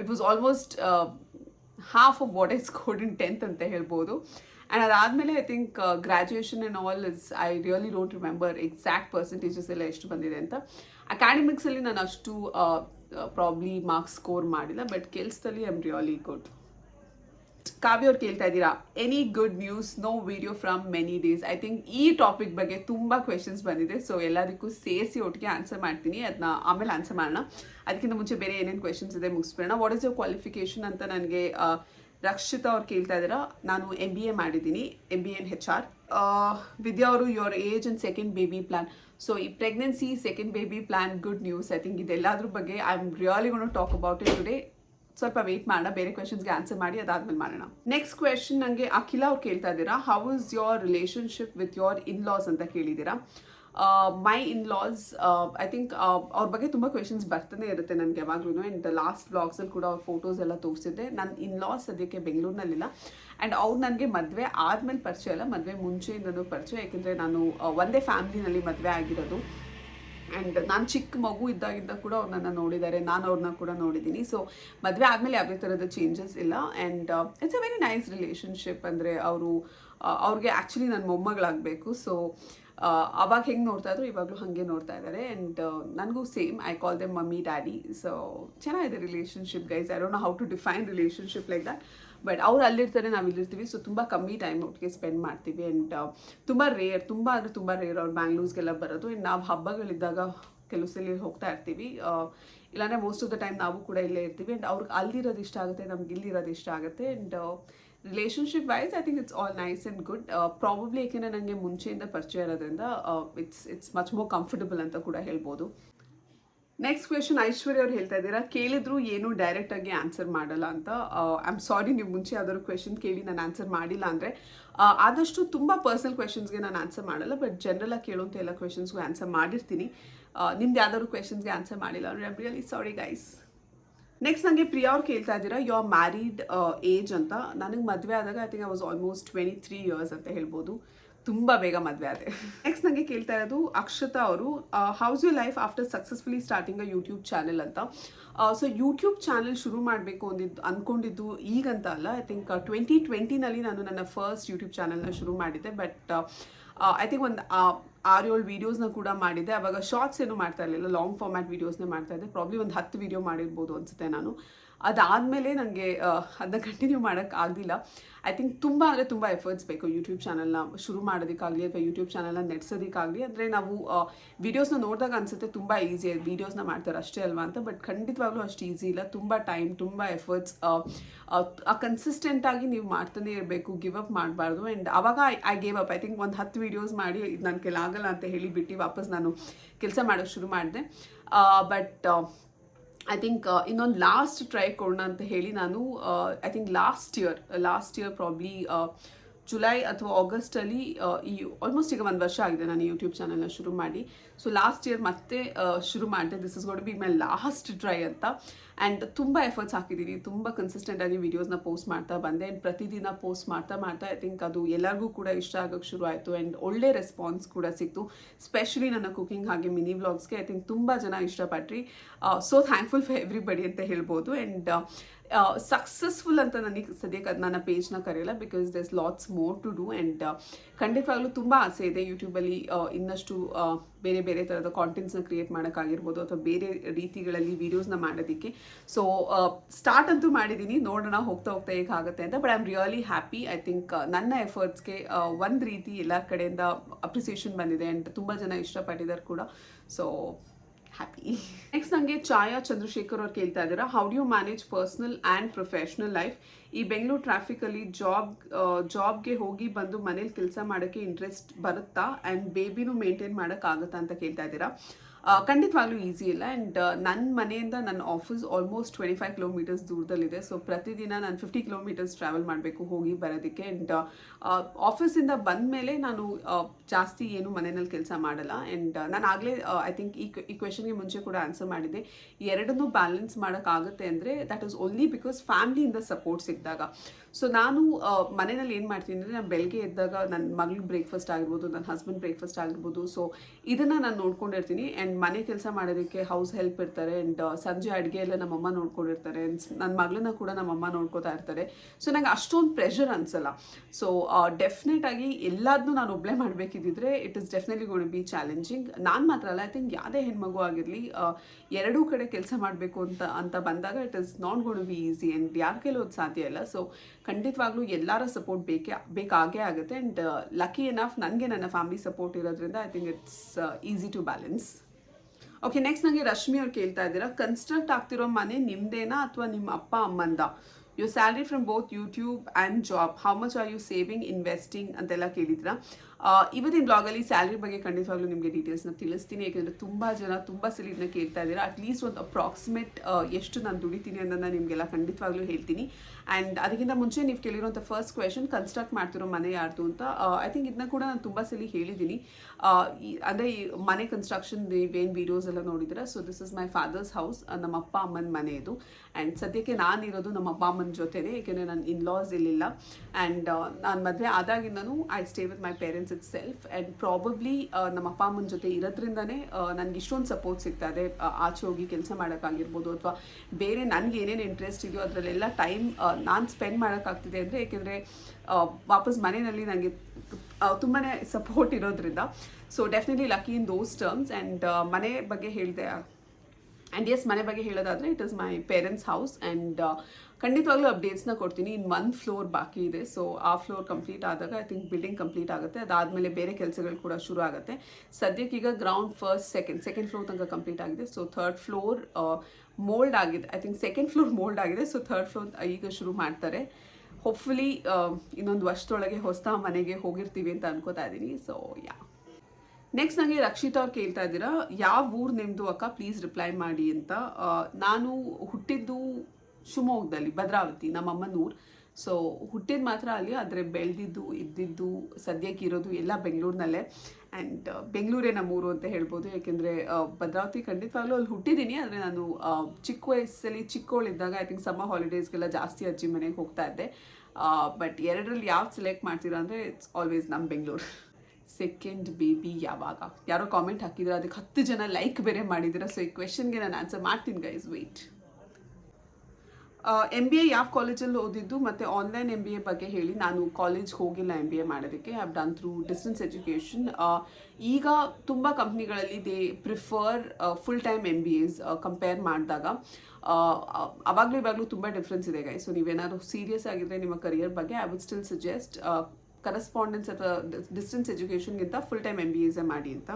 It was almost half of what I scored in tenth ಅಂತ ಹೇಳ್ಬೋದು. ಆ್ಯಂಡ್ ಅದಾದಮೇಲೆ I think graduation and all is I really don't remember exact percentages ಎಲ್ಲ ಎಷ್ಟು ಬಂದಿದೆ ಅಂತ. ಅಕಾಡೆಮಿಕ್ಸಲ್ಲಿ ನಾನು ಅಷ್ಟು ಪ್ರಾಬ್ಲಿ ಮಾರ್ಕ್ಸ್ ಸ್ಕೋರ್ ಮಾಡಿಲ್ಲ ಬಟ್ ಕೆಲಸದಲ್ಲಿ I am really good Kavya ಅವ್ರು ಕೇಳ್ತಾ ಇದ್ದೀರಾ? Any good news no video from many days I think ಈ ಟಾಪಿಕ್ ಬಗ್ಗೆ ತುಂಬ ಕ್ವೆಶನ್ಸ್ ಬಂದಿದೆ. ಸೊ ಎಲ್ಲದಕ್ಕೂ ಸೇರಿಸಿ ಒಟ್ಟಿಗೆ ಆನ್ಸರ್ ಮಾಡ್ತೀನಿ. ಅದನ್ನ ಆಮೇಲೆ ಆನ್ಸರ್ ಮಾಡೋಣ. ಅದಕ್ಕಿಂತ ಮುಂಚೆ ಬೇರೆ ಏನೇನು ಕ್ವೆಶನ್ಸ್ ಇದೆ ಮುಗಿಸ್ಬಿಡೋಣ. ವಾಟ್ ಇಸ್ ಯೋರ್ ಕ್ವಾಲಿಫಿಕೇಶನ್ ಅಂತ ನನಗೆ ರಕ್ಷಿತಾ ಅವ್ರು ಕೇಳ್ತಾ ಇದ್ದೀರಾ? ನಾನು ಎಂ ಬಿ ಎ ಮಾಡಿದ್ದೀನಿ M B N H R Vidya ಅವರು your age and second baby plan so ಈ pregnancy second baby plan good news I think ಇದೆಲ್ಲದ್ರ ಬಗ್ಗೆ I am really gonna talk about it today ಸ್ವಲ್ಪ wait ಮಾಡೋಣ, ಬೇರೆ ಕ್ವೆಶನ್ಸ್ಗೆ answer ಮಾಡಿ, ಅದಾದ್ಮೇಲೆ ಮಾಡೋಣ. Next question ನನಗೆ ಅಖಿಲ ಅವ್ರು ಕೇಳ್ತಾ ಇದ್ದೀರಾ how is your relationship with your in laws ಅಂತ ಕೇಳಿದ್ದೀರಾ? My in laws I think ಅವ್ರ ಬಗ್ಗೆ ತುಂಬ ಕ್ವೆಶನ್ಸ್ ಬರ್ತಾನೆ ಇರುತ್ತೆ ನನಗೆ ಯಾವಾಗ್ಲೂ ಆ್ಯಂಡ್ ಲಾಸ್ಟ್ ಬ್ಲಾಗ್ಸಲ್ಲಿ ಕೂಡ ಅವ್ರ ಫೋಟೋಸ್ ಎಲ್ಲ ತೋರಿಸಿದ್ದೆ. ನನ್ನ ಇನ್ ಲಾಸ್ ಸದ್ಯಕ್ಕೆ ಬೆಂಗಳೂರಿನಲ್ಲಿಲ್ಲ. ಆ್ಯಂಡ್ ಅವ್ರು ನನಗೆ ಮದುವೆ ಆದಮೇಲೆ ಪರಿಚಯ ಅಲ್ಲ ಮದುವೆ ಮುಂಚೆಯಿಂದನೂ ಪರಿಚಯ, ಯಾಕೆಂದರೆ ನಾನು ಒಂದೇ ಫ್ಯಾಮಿಲಿನಲ್ಲಿ ಮದುವೆ ಆಗಿರೋದು. ಆ್ಯಂಡ್ ನಾನು ಚಿಕ್ಕ ಮಗು ಇದ್ದಾಗಿದ್ದ ಕೂಡ ಅವ್ರನ್ನ ನೋಡಿದ್ದಾರೆ. ನಾನು ಅವ್ರನ್ನ ಕೂಡ ನೋಡಿದ್ದೀನಿ. ಸೊ ಮದುವೆ ಆದಮೇಲೆ ಯಾವುದೇ ಥರದ ಚೇಂಜಸ್ ಇಲ್ಲ. And it's a very nice relationship ಅಂದರೆ ಅವರು ಅವ್ರಿಗೆ ಆ್ಯಕ್ಚುಲಿ ನನ್ನ ಮೊಮ್ಮಗಳಾಗಬೇಕು. ಸೊ ಅವಾಗ ಹೆಂಗೆ ನೋಡ್ತಾ ಇದ್ರು ಇವಾಗಲೂ ಹಾಗೆ ನೋಡ್ತಾ ಇದ್ದಾರೆ ಆ್ಯಂಡ್ ನನಗೂ same I call them mummy daddy so ಚೆನ್ನಾಗಿದೆ relationship guys I don't know how to define relationship like that but ಅವ್ರು ಅಲ್ಲಿರ್ತಾರೆ, ನಾವು ಇಲ್ಲಿರ್ತೀವಿ. ಸೊ ತುಂಬ ಕಮ್ಮಿ ಟೈಮ್ ಒಟ್ಟಿಗೆ ಸ್ಪೆಂಡ್ ಮಾಡ್ತೀವಿ. ಆ್ಯಂಡ್ ತುಂಬ ರೇರ್ ತುಂಬ ಅಂದರೆ ತುಂಬ ರೇರ್ ಅವ್ರು ಬ್ಯಾಂಗ್ಳೂರ್ಸ್ಗೆಲ್ಲ ಬರೋದು. ಆ್ಯಂಡ್ ನಾವು ಹಬ್ಬಗಳಿದ್ದಾಗ ಕೆಲವು ಸಲ ಹೋಗ್ತಾ ಇರ್ತೀವಿ. ಇಲ್ಲಾಂದರೆ ಮೋಸ್ಟ್ ಆಫ್ ದ ಟೈಮ್ ನಾವು ಕೂಡ ಇಲ್ಲೇ ಇರ್ತೀವಿ. ಆ್ಯಂಡ್ ಅವ್ರಿಗೆ ಅಲ್ಲಿರೋದು ಇಷ್ಟ ಆಗುತ್ತೆ, ನಮ್ಗೆ ಇಲ್ಲಿರೋದು ಇಷ್ಟ ಆಗುತ್ತೆ. And relationship wise I think it's all nice and good probably ಏಕೆಂದರೆ ನನಗೆ ಮುಂಚೆಯಿಂದ ಪರಿಚಯ ಇರೋದ್ರಿಂದ it's it's much more comfortable ಅಂತ ಕೂಡ ಹೇಳ್ಬೋದು. ನೆಕ್ಸ್ಟ್ ಕ್ವೆಶನ್ ಐಶ್ವರ್ಯ ಅವ್ರು ಹೇಳ್ತಾ ಇದ್ದೀರಾ, ಕೇಳಿದ್ರು ಏನು ಡೈರೆಕ್ಟ್ ಆಗಿ ಆನ್ಸರ್ ಮಾಡಲ್ಲ ಅಂತ. ಐ ಆಮ್ ಸಾರಿ ನೀವು ಮುಂಚೆ ಯಾವ್ದಾದ್ರು ಕ್ವೆಶನ್ ಕೇಳಿ ನಾನು ಆನ್ಸರ್ ಮಾಡಿಲ್ಲ ಅಂದರೆ ಆದಷ್ಟು ತುಂಬ ಪರ್ಸನಲ್ ಕ್ವೆಶನ್ಸ್ಗೆ ನಾನು ಆನ್ಸರ್ ಮಾಡಲ್ಲ ಬಟ್ ಜನರಲ್ ಆಗಿ ಕೇಳುವಂಥ ಎಲ್ಲ ಕ್ವೆಶನ್ಸ್ಗೂ ಆನ್ಸರ್ ಮಾಡಿರ್ತೀನಿ. ನಿಮ್ದು ಯಾವ್ದಾದ್ರು ಕ್ವೆಶನ್ಸ್ಗೆ ಆನ್ಸರ್ ಮಾಡಿಲ್ಲ ಅಂದರೆ I really sorry guys next ನನಗೆ ಪ್ರಿಯಾ ಅವ್ರು ಕೇಳ್ತಾ ಇದ್ದೀರಾ ಯು ಆರ್ ಮ್ಯಾರಿಡ್ ಏಜ್ ಅಂತ. ನನಗೆ ಮದುವೆ ಆದಾಗ I think I was almost twenty three years ಅಂತ ಹೇಳ್ಬೋದು. ತುಂಬ ಬೇಗ ಮದುವೆ ಆದೆ. ನೆಕ್ಸ್ಟ್ ನನಗೆ ಕೇಳ್ತಾ ಇರೋದು ಅಕ್ಷತಾ ಅವರು how's you life after successfully starting a YouTube channel ಅಂತ. ಸೊ ಯೂಟ್ಯೂಬ್ ಚಾನೆಲ್ ಶುರು ಮಾಡಬೇಕು ಅಂದಿದ್ದು ಅಂದ್ಕೊಂಡಿದ್ದು ಈಗಂತ ಅಲ್ಲ. ಐ ಥಿಂಕ್ ಟ್ವೆಂಟಿ ಟ್ವೆಂಟಿನಲ್ಲಿ ನಾನು ನನ್ನ ಫಸ್ಟ್ ಯೂಟ್ಯೂಬ್ ಚಾನೆಲ್ನ ಶುರು ಮಾಡಿದ್ದೆ. ಬಟ್ ಐ ಥಿಂಕ್ ಒಂದು ಆರು ಏಳು ವೀಡಿಯೋಸ್ನ ಕೂಡ ಮಾಡಿದ್ದೆ. ಅವಾಗ ಶಾರ್ಟ್ಸ್ ಏನು ಮಾಡ್ತಾ ಇರಲಿಲ್ಲ. ಲಾಂಗ್ ಫಾರ್ಮ್ಯಾಟ್ ವೀಡಿಯೋಸ್ನೇ ಮಾಡ್ತಾ ಇದ್ದೆ. ಪ್ರಾಬ್ಲಿ ಒಂದು ಹತ್ತು ವೀಡಿಯೋ ಮಾಡಿರ್ಬೋದು ಅನಿಸುತ್ತೆ ನಾನು. ಅದಾದಮೇಲೆ ನನಗೆ ಅದನ್ನ ಕಂಟಿನ್ಯೂ ಮಾಡೋಕ್ಕೆ ಆಗಲಿಲ್ಲ ಐ ಥಿಂಕ್ ತುಂಬ ಅಂದರೆ ತುಂಬ ಎಫರ್ಟ್ಸ್ ಬೇಕು ಯೂಟ್ಯೂಬ್ ಚಾನಲ್ನ ಶುರು ಮಾಡೋದಕ್ಕಾಗಲಿ ಅಥವಾ ಯೂಟ್ಯೂಬ್ ಚಾನಲ್ನ ನಡೆಸೋದಕ್ಕಾಗಲಿ. ಅಂದರೆ ನಾವು ವೀಡಿಯೋಸ್ನ ನೋಡಿದಾಗ ಅನಿಸುತ್ತೆ ತುಂಬ ಈಸಿ ವೀಡಿಯೋಸ್ನ ಮಾಡ್ತಾರೆ ಅಷ್ಟೇ ಅಲ್ವಾ ಅಂತ ಬಟ್ ಖಂಡಿತವಾಗ್ಲೂ ಅಷ್ಟು ಈಸಿ ಇಲ್ಲ. ತುಂಬ ಟೈಮ್ ತುಂಬ ಎಫರ್ಟ್ಸ್ ಕನ್ಸಿಸ್ಟೆಂಟಾಗಿ ನೀವು ಮಾಡ್ತಾನೆ ಇರಬೇಕು ಗಿವ್ ಅಪ್ ಮಾಡಬಾರ್ದು. ಆ್ಯಂಡ್ ಅವಾಗ I gave up I think ಒಂದು ಹತ್ತು ವೀಡಿಯೋಸ್ ಮಾಡಿ ಇದು ನನ್ನ ಕೆಲಾಗಲ್ಲ ಅಂತ ಹೇಳಿಬಿಟ್ಟು ವಾಪಸ್ ನಾನು ಕೆಲಸ ಮಾಡೋಕ್ಕೆ ಶುರು ಮಾಡಿದೆ. ಬಟ್ ಐ ಥಿಂಕ್ ಇನ್ನೊಂದು ಲಾಸ್ಟ್ ಟ್ರೈ ಕೊಡೋಣ ಅಂತ ಹೇಳಿ ನಾನು I think last year last year probably July ಅಥವಾ ಆಗಸ್ಟಲ್ಲಿ ಈ ಆಲ್ಮೋಸ್ಟ್ ಈಗ ಒಂದು ವರ್ಷ ಆಗಿದೆ ನಾನು ಯೂಟ್ಯೂಬ್ ಚಾನಲ್ನ ಶುರು ಮಾಡಿ. ಸೊ ಲಾಸ್ಟ್ ಇಯರ್ ಮತ್ತೆ ಆ, ಶುರು ಮಾಡಿದೆ. This is gonna be my last try ಅಂತ. ಆ್ಯಂಡ್ ತುಂಬ ಎಫರ್ಟ್ಸ್ ಹಾಕಿದ್ದೀನಿ ತುಂಬ ಕನ್ಸಿಸ್ಟೆಂಟಾಗಿ ವೀಡಿಯೋಸ್ನ ಪೋಸ್ಟ್ ಮಾಡ್ತಾ ಬಂದೆ. ಆ್ಯಂಡ್ ಪ್ರತಿದಿನ ಪೋಸ್ಟ್ ಮಾಡ್ತಾ ಮಾಡ್ತಾ ಐ ಥಿಂಕ್ ಅದು ಎಲ್ಲರಿಗೂ ಕೂಡ ಇಷ್ಟ ಆಗೋಕ್ಕೆ ಶುರು ಆಯಿತು. ಆ್ಯಂಡ್ ಒಳ್ಳೆ ರೆಸ್ಪಾನ್ಸ್ ಕೂಡ ಸಿಕ್ತು. ಸ್ಪೆಷಲಿ ನನ್ನ ಕುಕಿಂಗ್ ಹಾಗೆ ಮಿನಿ ವ್ಲಾಗ್ಸ್ಗೆ ಐ ಥಿಂಕ್ ತುಂಬ ಜನ ಇಷ್ಟಪಟ್ರಿ. ಸೊ ಥ್ಯಾಂಕ್ಫುಲ್ ಫಾರ್ ಎವ್ರಿಬಡಿ ಅಂತ ಹೇಳ್ಬೋದು. ಆ್ಯಂಡ್ ಸಕ್ಸಸ್ಫುಲ್ ಅಂತ ನನಗೆ ಸದ್ಯಕ್ಕೆ ಅದು ನನ್ನ ಪೇಜ್ನ ಕರೆಯಲ್ಲ because there's lots more to do and ಖಂಡಿತವಾಗ್ಲೂ ತುಂಬ ಆಸೆ ಇದೆ ಯೂಟ್ಯೂಬಲ್ಲಿ ಇನ್ನಷ್ಟು ಬೇರೆ ಬೇರೆ ಥರದ ಕಾಂಟೆಂಟ್ಸ್ನ ಕ್ರಿಯೇಟ್ ಮಾಡೋಕ್ಕಾಗಿರ್ಬೋದು ಅಥವಾ ಬೇರೆ ರೀತಿಗಳಲ್ಲಿ ವೀಡಿಯೋಸ್ನ ಮಾಡೋದಕ್ಕೆ. ಸೊ ಸ್ಟಾರ್ಟ್ ಅಂತೂ ಮಾಡಿದ್ದೀನಿ ನೋಡೋಣ, ಹೋಗ್ತಾ ಹೋಗ್ತಾ ಹೇಗಾಗುತ್ತೆ ಅಂತ. But I am really happy I think ನನ್ನ ಎಫರ್ಟ್ಸ್ಗೆ ಒಂದು ರೀತಿ ಎಲ್ಲ ಕಡೆಯಿಂದ ಅಪ್ರಿಸಿಯೇಷನ್ ಬಂದಿದೆ ಆ್ಯಂಡ್ ತುಂಬ ಜನ ಇಷ್ಟಪಟ್ಟಿದ್ದಾರೆ ಕೂಡ. ಸೊ ಹ್ಯಾಪಿ ನೆಕ್ಸ್ಟ್ ನನಗೆ ಛಾಯಾ ಚಂದ್ರಶೇಖರ್ ಅವ್ರು ಕೇಳ್ತಾ ಇದ್ದೀರಾ how do manage personal and professional life ಈ ಬೆಂಗಳೂರು ಟ್ರಾಫಿಕಲ್ಲಿ ಜಾಬ್ ಜಾಬ್ಗೆ ಹೋಗಿ ಬಂದು ಮನೇಲಿ ಕೆಲಸ ಮಾಡೋಕ್ಕೆ ಇಂಟ್ರೆಸ್ಟ್ ಬರುತ್ತಾ? ಆ್ಯಂಡ್ ಬೇಬಿನೂ ಮೇಂಟೈನ್ ಮಾಡೋಕ್ಕಾಗುತ್ತಾ ಅಂತ ಕೇಳ್ತಾ ಇದ್ದೀರಾ? ಖಂಡಿತವಾಗ್ಲೂ ಈಸಿ ಇಲ್ಲ. ಆ್ಯಂಡ್ ನನ್ನ ಮನೆಯಿಂದ ನನ್ನ office almost twenty five kilometers ದೂರದಲ್ಲಿದೆ. ಸೊ ಪ್ರತಿದಿನ ನಾನು ಫಿಫ್ಟಿ ಕಿಲೋಮೀಟರ್ಸ್ ಟ್ರಾವೆಲ್ ಮಾಡಬೇಕು ಹೋಗಿ ಬರೋದಕ್ಕೆ. ಆ್ಯಂಡ್ ಆಫೀಸಿಂದ ಬಂದ ಮೇಲೆ ನಾನು ಜಾಸ್ತಿ ಏನು ಮನೆಯಲ್ಲಿ ಕೆಲಸ ಮಾಡಲ್ಲ. ಆ್ಯಂಡ್ ನಾನು ಆಗಲೇ ಐ ಥಿಂಕ್ ಈ ಈ ಕ್ವೆಶನ್ಗೆ ಮುಂಚೆ ಕೂಡ ಆನ್ಸರ್ ಮಾಡಿದ್ದೆ. ಎರಡನ್ನೂ ಬ್ಯಾಲೆನ್ಸ್ ಮಾಡೋಕ್ಕಾಗುತ್ತೆ ಅಂದರೆ ದಟ್ ಈಸ್ ಓನ್ಲಿ ಬಿಕಾಸ್ ಫ್ಯಾಮ್ಲಿಯಿಂದ ಸಪೋರ್ಟ್ ಸಿಕ್ಕಿದಾಗ. ಸೊ ನಾನು ಮನೆಯಲ್ಲಿ ಏನು ಮಾಡ್ತೀನಿ ಅಂದರೆ ನಾನು ಬೆಳಗ್ಗೆ ಎದ್ದಾಗ ನನ್ನ ಮಗಳಿಗೆ ಬ್ರೇಕ್ಫಾಸ್ಟ್ ಆಗಿರ್ಬೋದು ನನ್ನ ಹಸ್ಬೆಂಡ್ ಬ್ರೇಕ್ಫಾಸ್ಟ್ ಆಗಿರ್ಬೋದು. ಸೊ ಇದನ್ನು ನಾನು ನೋಡ್ಕೊಂಡಿರ್ತೀನಿ. ಆ್ಯಂಡ್ ಮನೆ ಕೆಲಸ ಮಾಡೋದಕ್ಕೆ ಹೌಸ್ ಹೆಲ್ಪ್ ಇರ್ತಾರೆ. ಆ್ಯಂಡ್ ಸಂಜೆ ಅಡುಗೆ ಎಲ್ಲ ನಮ್ಮಮ್ಮ ನೋಡ್ಕೊಂಡಿರ್ತಾರೆ. ನನ್ನ ಮಗಳನ್ನ ಕೂಡ ನಮ್ಮಮ್ಮ ನೋಡ್ಕೋತಾ ಇರ್ತಾರೆ. ಸೊ ನಂಗೆ ಅಷ್ಟೊಂದು ಪ್ರೆಷರ್ ಅನ್ಸಲ್ಲ. ಸೊ ಡೆಫಿನೆಟ್ ಆಗಿ ಎಲ್ಲದನ್ನೂ ನಾನು ಒಬ್ಬಳೇ ಮಾಡಬೇಕಿದ್ದಿದ್ರೆ it is definitely gonna be challenging ನಾನು ಮಾತ್ರ ಅಲ್ಲ ಐ ಥಿಂಕ್ ಯಾವುದೇ ಹೆಣ್ಮಗು ಆಗಿರಲಿ ಎರಡೂ ಕಡೆ ಕೆಲಸ ಮಾಡಬೇಕು ಅಂತ ಅಂತ ಬಂದಾಗ it is not gonna be easy and ಯಾರ ಕೆಲವೊಂದು ಸಾಧ್ಯ ಇಲ್ಲ. ಸೊ ಖಂಡಿತವಾಗ್ಲೂ ಎಲ್ಲರ ಸಪೋರ್ಟ್ ಬೇಕೇ ಬೇಕಾಗೇ ಆಗುತ್ತೆ. ಆ್ಯಂಡ್ ಲಕ್ಕಿ ಎನಫ್ ನನಗೆ ನನ್ನ ಫ್ಯಾಮಿಲಿ ಸಪೋರ್ಟ್ ಇರೋದ್ರಿಂದ I think it's easy to balance okay next ನನಗೆ ರಶ್ಮಿ ಅವ್ರು ಕೇಳ್ತಾ ಇದ್ದೀರಾ ಕನ್ಸ್ಟ್ರಕ್ಟ್ ಆಗ್ತಿರೋ ಮನೆ ನಿಮ್ದೇನಾ ಅಥವಾ ನಿಮ್ಮ ಅಪ್ಪ, ಅಮ್ಮಂದ? You salary from both YouTube and job how much are you saving investing ಅಂತೆಲ್ಲ ಕೇಳಿದ್ರ ಇವತ್ತಿನ ಬ್ಲಾಗಲ್ಲಿ ಸ್ಯಾಲ್ರಿ ಬಗ್ಗೆ ಖಂಡಿತವಾಗ್ಲೂ ನಿಮಗೆ ಡೀಟೇಲ್ಸ್ನ ತಿಳಿಸ್ತೀನಿ, ಯಾಕೆಂದರೆ ತುಂಬ ಜನ ತುಂಬ ಸಲ ಇದನ್ನ ಕೇಳ್ತಾ ಇದ್ದೀರಾ. ಅಟ್ಲೀಸ್ಟ್ ಒಂದು ಅಪ್ರಾಕ್ಸಿಮೇಟ್ ಎಷ್ಟು ನಾನು ದುಡಿತೀನಿ ಅನ್ನೋದನ್ನ ನಿಮಗೆಲ್ಲ ಖಂಡಿತವಾಗ್ಲೂ ಹೇಳ್ತೀನಿ. ಆ್ಯಂಡ್ ಅದಕ್ಕಿಂತ ಮುಂಚೆ ನೀವು ಕೇಳಿರೋಂಥ ಫಸ್ಟ್ ಕ್ವೆಶನ್ ಕನ್ಸ್ಟ್ರಕ್ಟ್ ಮಾಡ್ತಿರೋ ಮನೆ ಯಾರ್ದು ಅಂತ ಐ ಥಿಂಕ್ ಇದನ್ನ ಕೂಡ ನಾನು ತುಂಬ ಸಲ ಹೇಳಿದ್ದೀನಿ. ಅಂದರೆ ಈ ಮನೆ ಕನ್ಸ್ಟ್ರಕ್ಷನ್ ನೀವೇನು ವೀಡಿಯೋಸ್ ಎಲ್ಲ ನೋಡಿದ್ರೆ so this is my father's house ನಮ್ಮ ಅಪ್ಪ ಅಮ್ಮನ ಮನೆ ಇದು. ಆ್ಯಂಡ್ ಸದ್ಯಕ್ಕೆ ಇರೋದು ನಮ್ಮ ಅಪ್ಪ ಅಮ್ಮನ ಜೊತೆನೇ ಏಕೆಂದರೆ ನನ್ನ ಇನ್ ಲಾಸ್ ಇಲ್ಲಿಲ್ಲ ಆ್ಯಂಡ್ ನಾನು ಮದುವೆ ಆದಾಗಿಂದನೂ I stay with my parents itself and probably ನಮ್ಮ ಅಪ್ಪ ಅಮ್ಮನ ಜೊತೆ ಇರೋದ್ರಿಂದನೇ ನನಗೆ ಇಷ್ಟೊಂದು ಸಪೋರ್ಟ್ ಸಿಗ್ತಾ ಇದೆ ಆಚೆ ಹೋಗಿ ಕೆಲಸ ಮಾಡೋಕ್ಕಾಗಿರ್ಬೋದು ಅಥವಾ ಬೇರೆ ನನಗೆ ಏನೇನು ಇಂಟ್ರೆಸ್ಟ್ ಇದೆಯೋ ಅದರಲ್ಲೆಲ್ಲ ಟೈಮ್ ನಾನು ಸ್ಪೆಂಡ್ ಮಾಡೋಕ್ಕಾಗ್ತಿದೆ ಅಂದರೆ ಏಕೆಂದರೆ ವಾಪಸ್ ಮನೆಯಲ್ಲಿ ನನಗೆ ತುಂಬಾ ಸಪೋರ್ಟ್ ಇರೋದ್ರಿಂದ. So definitely lucky in those terms and ಮನೆ ಬಗ್ಗೆ ಹೇಳಿದೆ ಆ್ಯಂಡ್ ಎಸ್ ಮನೆ ಬಗ್ಗೆ ಹೇಳೋದಾದರೆ it is my parents house and ಖಂಡಿತವಾಗ್ಲೂ ಅಪ್ಡೇಟ್ಸ್ನ ಕೊಡ್ತೀನಿ. ಇನ್ನು ಒಂದು ಫ್ಲೋರ್ ಬಾಕಿ ಇದೆ. ಸೊ ಆ ಫ್ಲೋರ್ ಕಂಪ್ಲೀಟ್ ಆದಾಗ ಐ ಥಿಂಕ್ ಬಿಲ್ಡಿಂಗ್ ಕಂಪ್ಲೀಟ್ ಆಗುತ್ತೆ. ಅದಾದಮೇಲೆ ಬೇರೆ ಕೆಲಸಗಳು ಕೂಡ ಶುರು ಆಗುತ್ತೆ. ಸದ್ಯಕ್ಕೆ ಈಗ ground first second second floor ತನಕ ಕಂಪ್ಲೀಟ್ ಆಗಿದೆ. ಸೊ ಥರ್ಡ್ ಫ್ಲೋರ್ ಮೋಲ್ಡ್ ಆಗಿದೆ. I think second floor mould ಆಗಿದೆ. ಸೊ ಥರ್ಡ್ ಫ್ಲೋರ್ ಈಗ ಶುರು ಮಾಡ್ತಾರೆ. ಹೋಪ್ಫುಲಿ ಇನ್ನೊಂದು ವರ್ಷದೊಳಗೆ ಹೊಸ ಮನೆಗೆ ಹೋಗಿರ್ತೀವಿ ಅಂತ ಅನ್ಕೋತಾ ಇದ್ದೀನಿ ಸೊ ಯಾ ನೆಕ್ಸ್ಟ್ ನನಗೆ ರಕ್ಷಿತಾ ಅವ್ರು ಕೇಳ್ತಾ ಇದ್ದೀರಾ, ಯಾವ ಊರು ನಿಮ್ಮದು ಅಕ್ಕ? ಪ್ಲೀಸ್ ರಿಪ್ಲೈ ಮಾಡಿ ಅಂತ. ನಾನು ಹುಟ್ಟಿದ್ದು ಶಿವಮೊಗ್ಗದಲ್ಲಿ, ಭದ್ರಾವತಿ ನಮ್ಮ ಅಮ್ಮನೂರು ಸೊ ಹುಟ್ಟಿದ ಮಾತ್ರ ಅಲ್ಲಿ, ಆದರೆ ಬೆಳೆದಿದ್ದು, ಇದ್ದಿದ್ದು, ಸದ್ಯಕ್ಕೆ ಇರೋದು ಎಲ್ಲ ಬೆಂಗಳೂರಿನಲ್ಲೇ. ಆ್ಯಂಡ್ ಬೆಂಗಳೂರೇ ನಮ್ಮೂರು ಅಂತ ಹೇಳ್ಬೋದು. ಯಾಕೆಂದರೆ ಭದ್ರಾವತಿ ಖಂಡಿತವಾಗ್ಲೂ ಅಲ್ಲಿ ಹುಟ್ಟಿದ್ದೀನಿ. ಆದರೆ ನಾನು ಚಿಕ್ಕ ವಯಸ್ಸಲ್ಲಿ ಚಿಕ್ಕವಳಿದ್ದಾಗ ಐ ಥಿಂಕ್ ಸಮ್ಮರ್ ಹಾಲಿಡೇಸ್ಗೆಲ್ಲ ಜಾಸ್ತಿ ಅಜ್ಜಿ ಮನೆಗೆ ಹೋಗ್ತಾ ಇದ್ದೆ. ಬಟ್ ಎರಡರಲ್ಲಿ ಯಾವ್ದು ಸೆಲೆಕ್ಟ್ ಮಾಡ್ತೀರಾ ಅಂದರೆ ಇಟ್ಸ್ ಆಲ್ವೇಸ್ ನಮ್ಮ ಬೆಂಗಳೂರು. ಸೆಕೆಂಡ್ ಬೇಬಿ ಯಾವಾಗ? ಯಾರೋ ಕಾಮೆಂಟ್ ಹಾಕಿದ್ರೆ, ಅದಕ್ಕೆ ಹತ್ತು ಜನ ಲೈಕ್ ಬೇರೆ ಮಾಡಿದ್ದೀರಾ. ಸೊ ಈ ಕ್ವೆಶನ್ಗೆ ನಾನು ಆನ್ಸರ್ ಮಾಡ್ತೀನಿ guys wait M B A ಯಾವ ಕಾಲೇಜಲ್ಲಿ ಓದಿದ್ದು ಮತ್ತು ಆನ್ಲೈನ್ ಎಂ ಬಿ ಎ ಬಗ್ಗೆ ಹೇಳಿ ನಾನು ಕಾಲೇಜ್ ಹೋಗಿಲ್ಲ ಎಂ ಬಿ ಎ ಮಾಡೋದಕ್ಕೆ. Have done through distance education ಈಗ ತುಂಬ ಕಂಪ್ನಿಗಳಲ್ಲಿ they prefer full time M B S compare ಮಾಡಿದಾಗ ಅವಾಗಲೂ ಇವಾಗಲೂ ತುಂಬ ಡಿಫ್ರೆನ್ಸ್ ಇದೆ ಗೈ ಸೊ ನೀವೇನಾದ್ರು ಸೀರಿಯಸ್ ಆಗಿದ್ದರೆ ನಿಮ್ಮ ಕರಿಯರ್ ಬಗ್ಗೆ I would still suggest correspondence ಅಥವಾ ಡಿಸ್ಟೆನ್ಸ್ ಎಜುಕೇಷನ್ಗಿಂತ ಫುಲ್ ಟೈಮ್ ಎಂ ಬಿ ಎಸೇ ಮಾಡಿ ಅಂತ.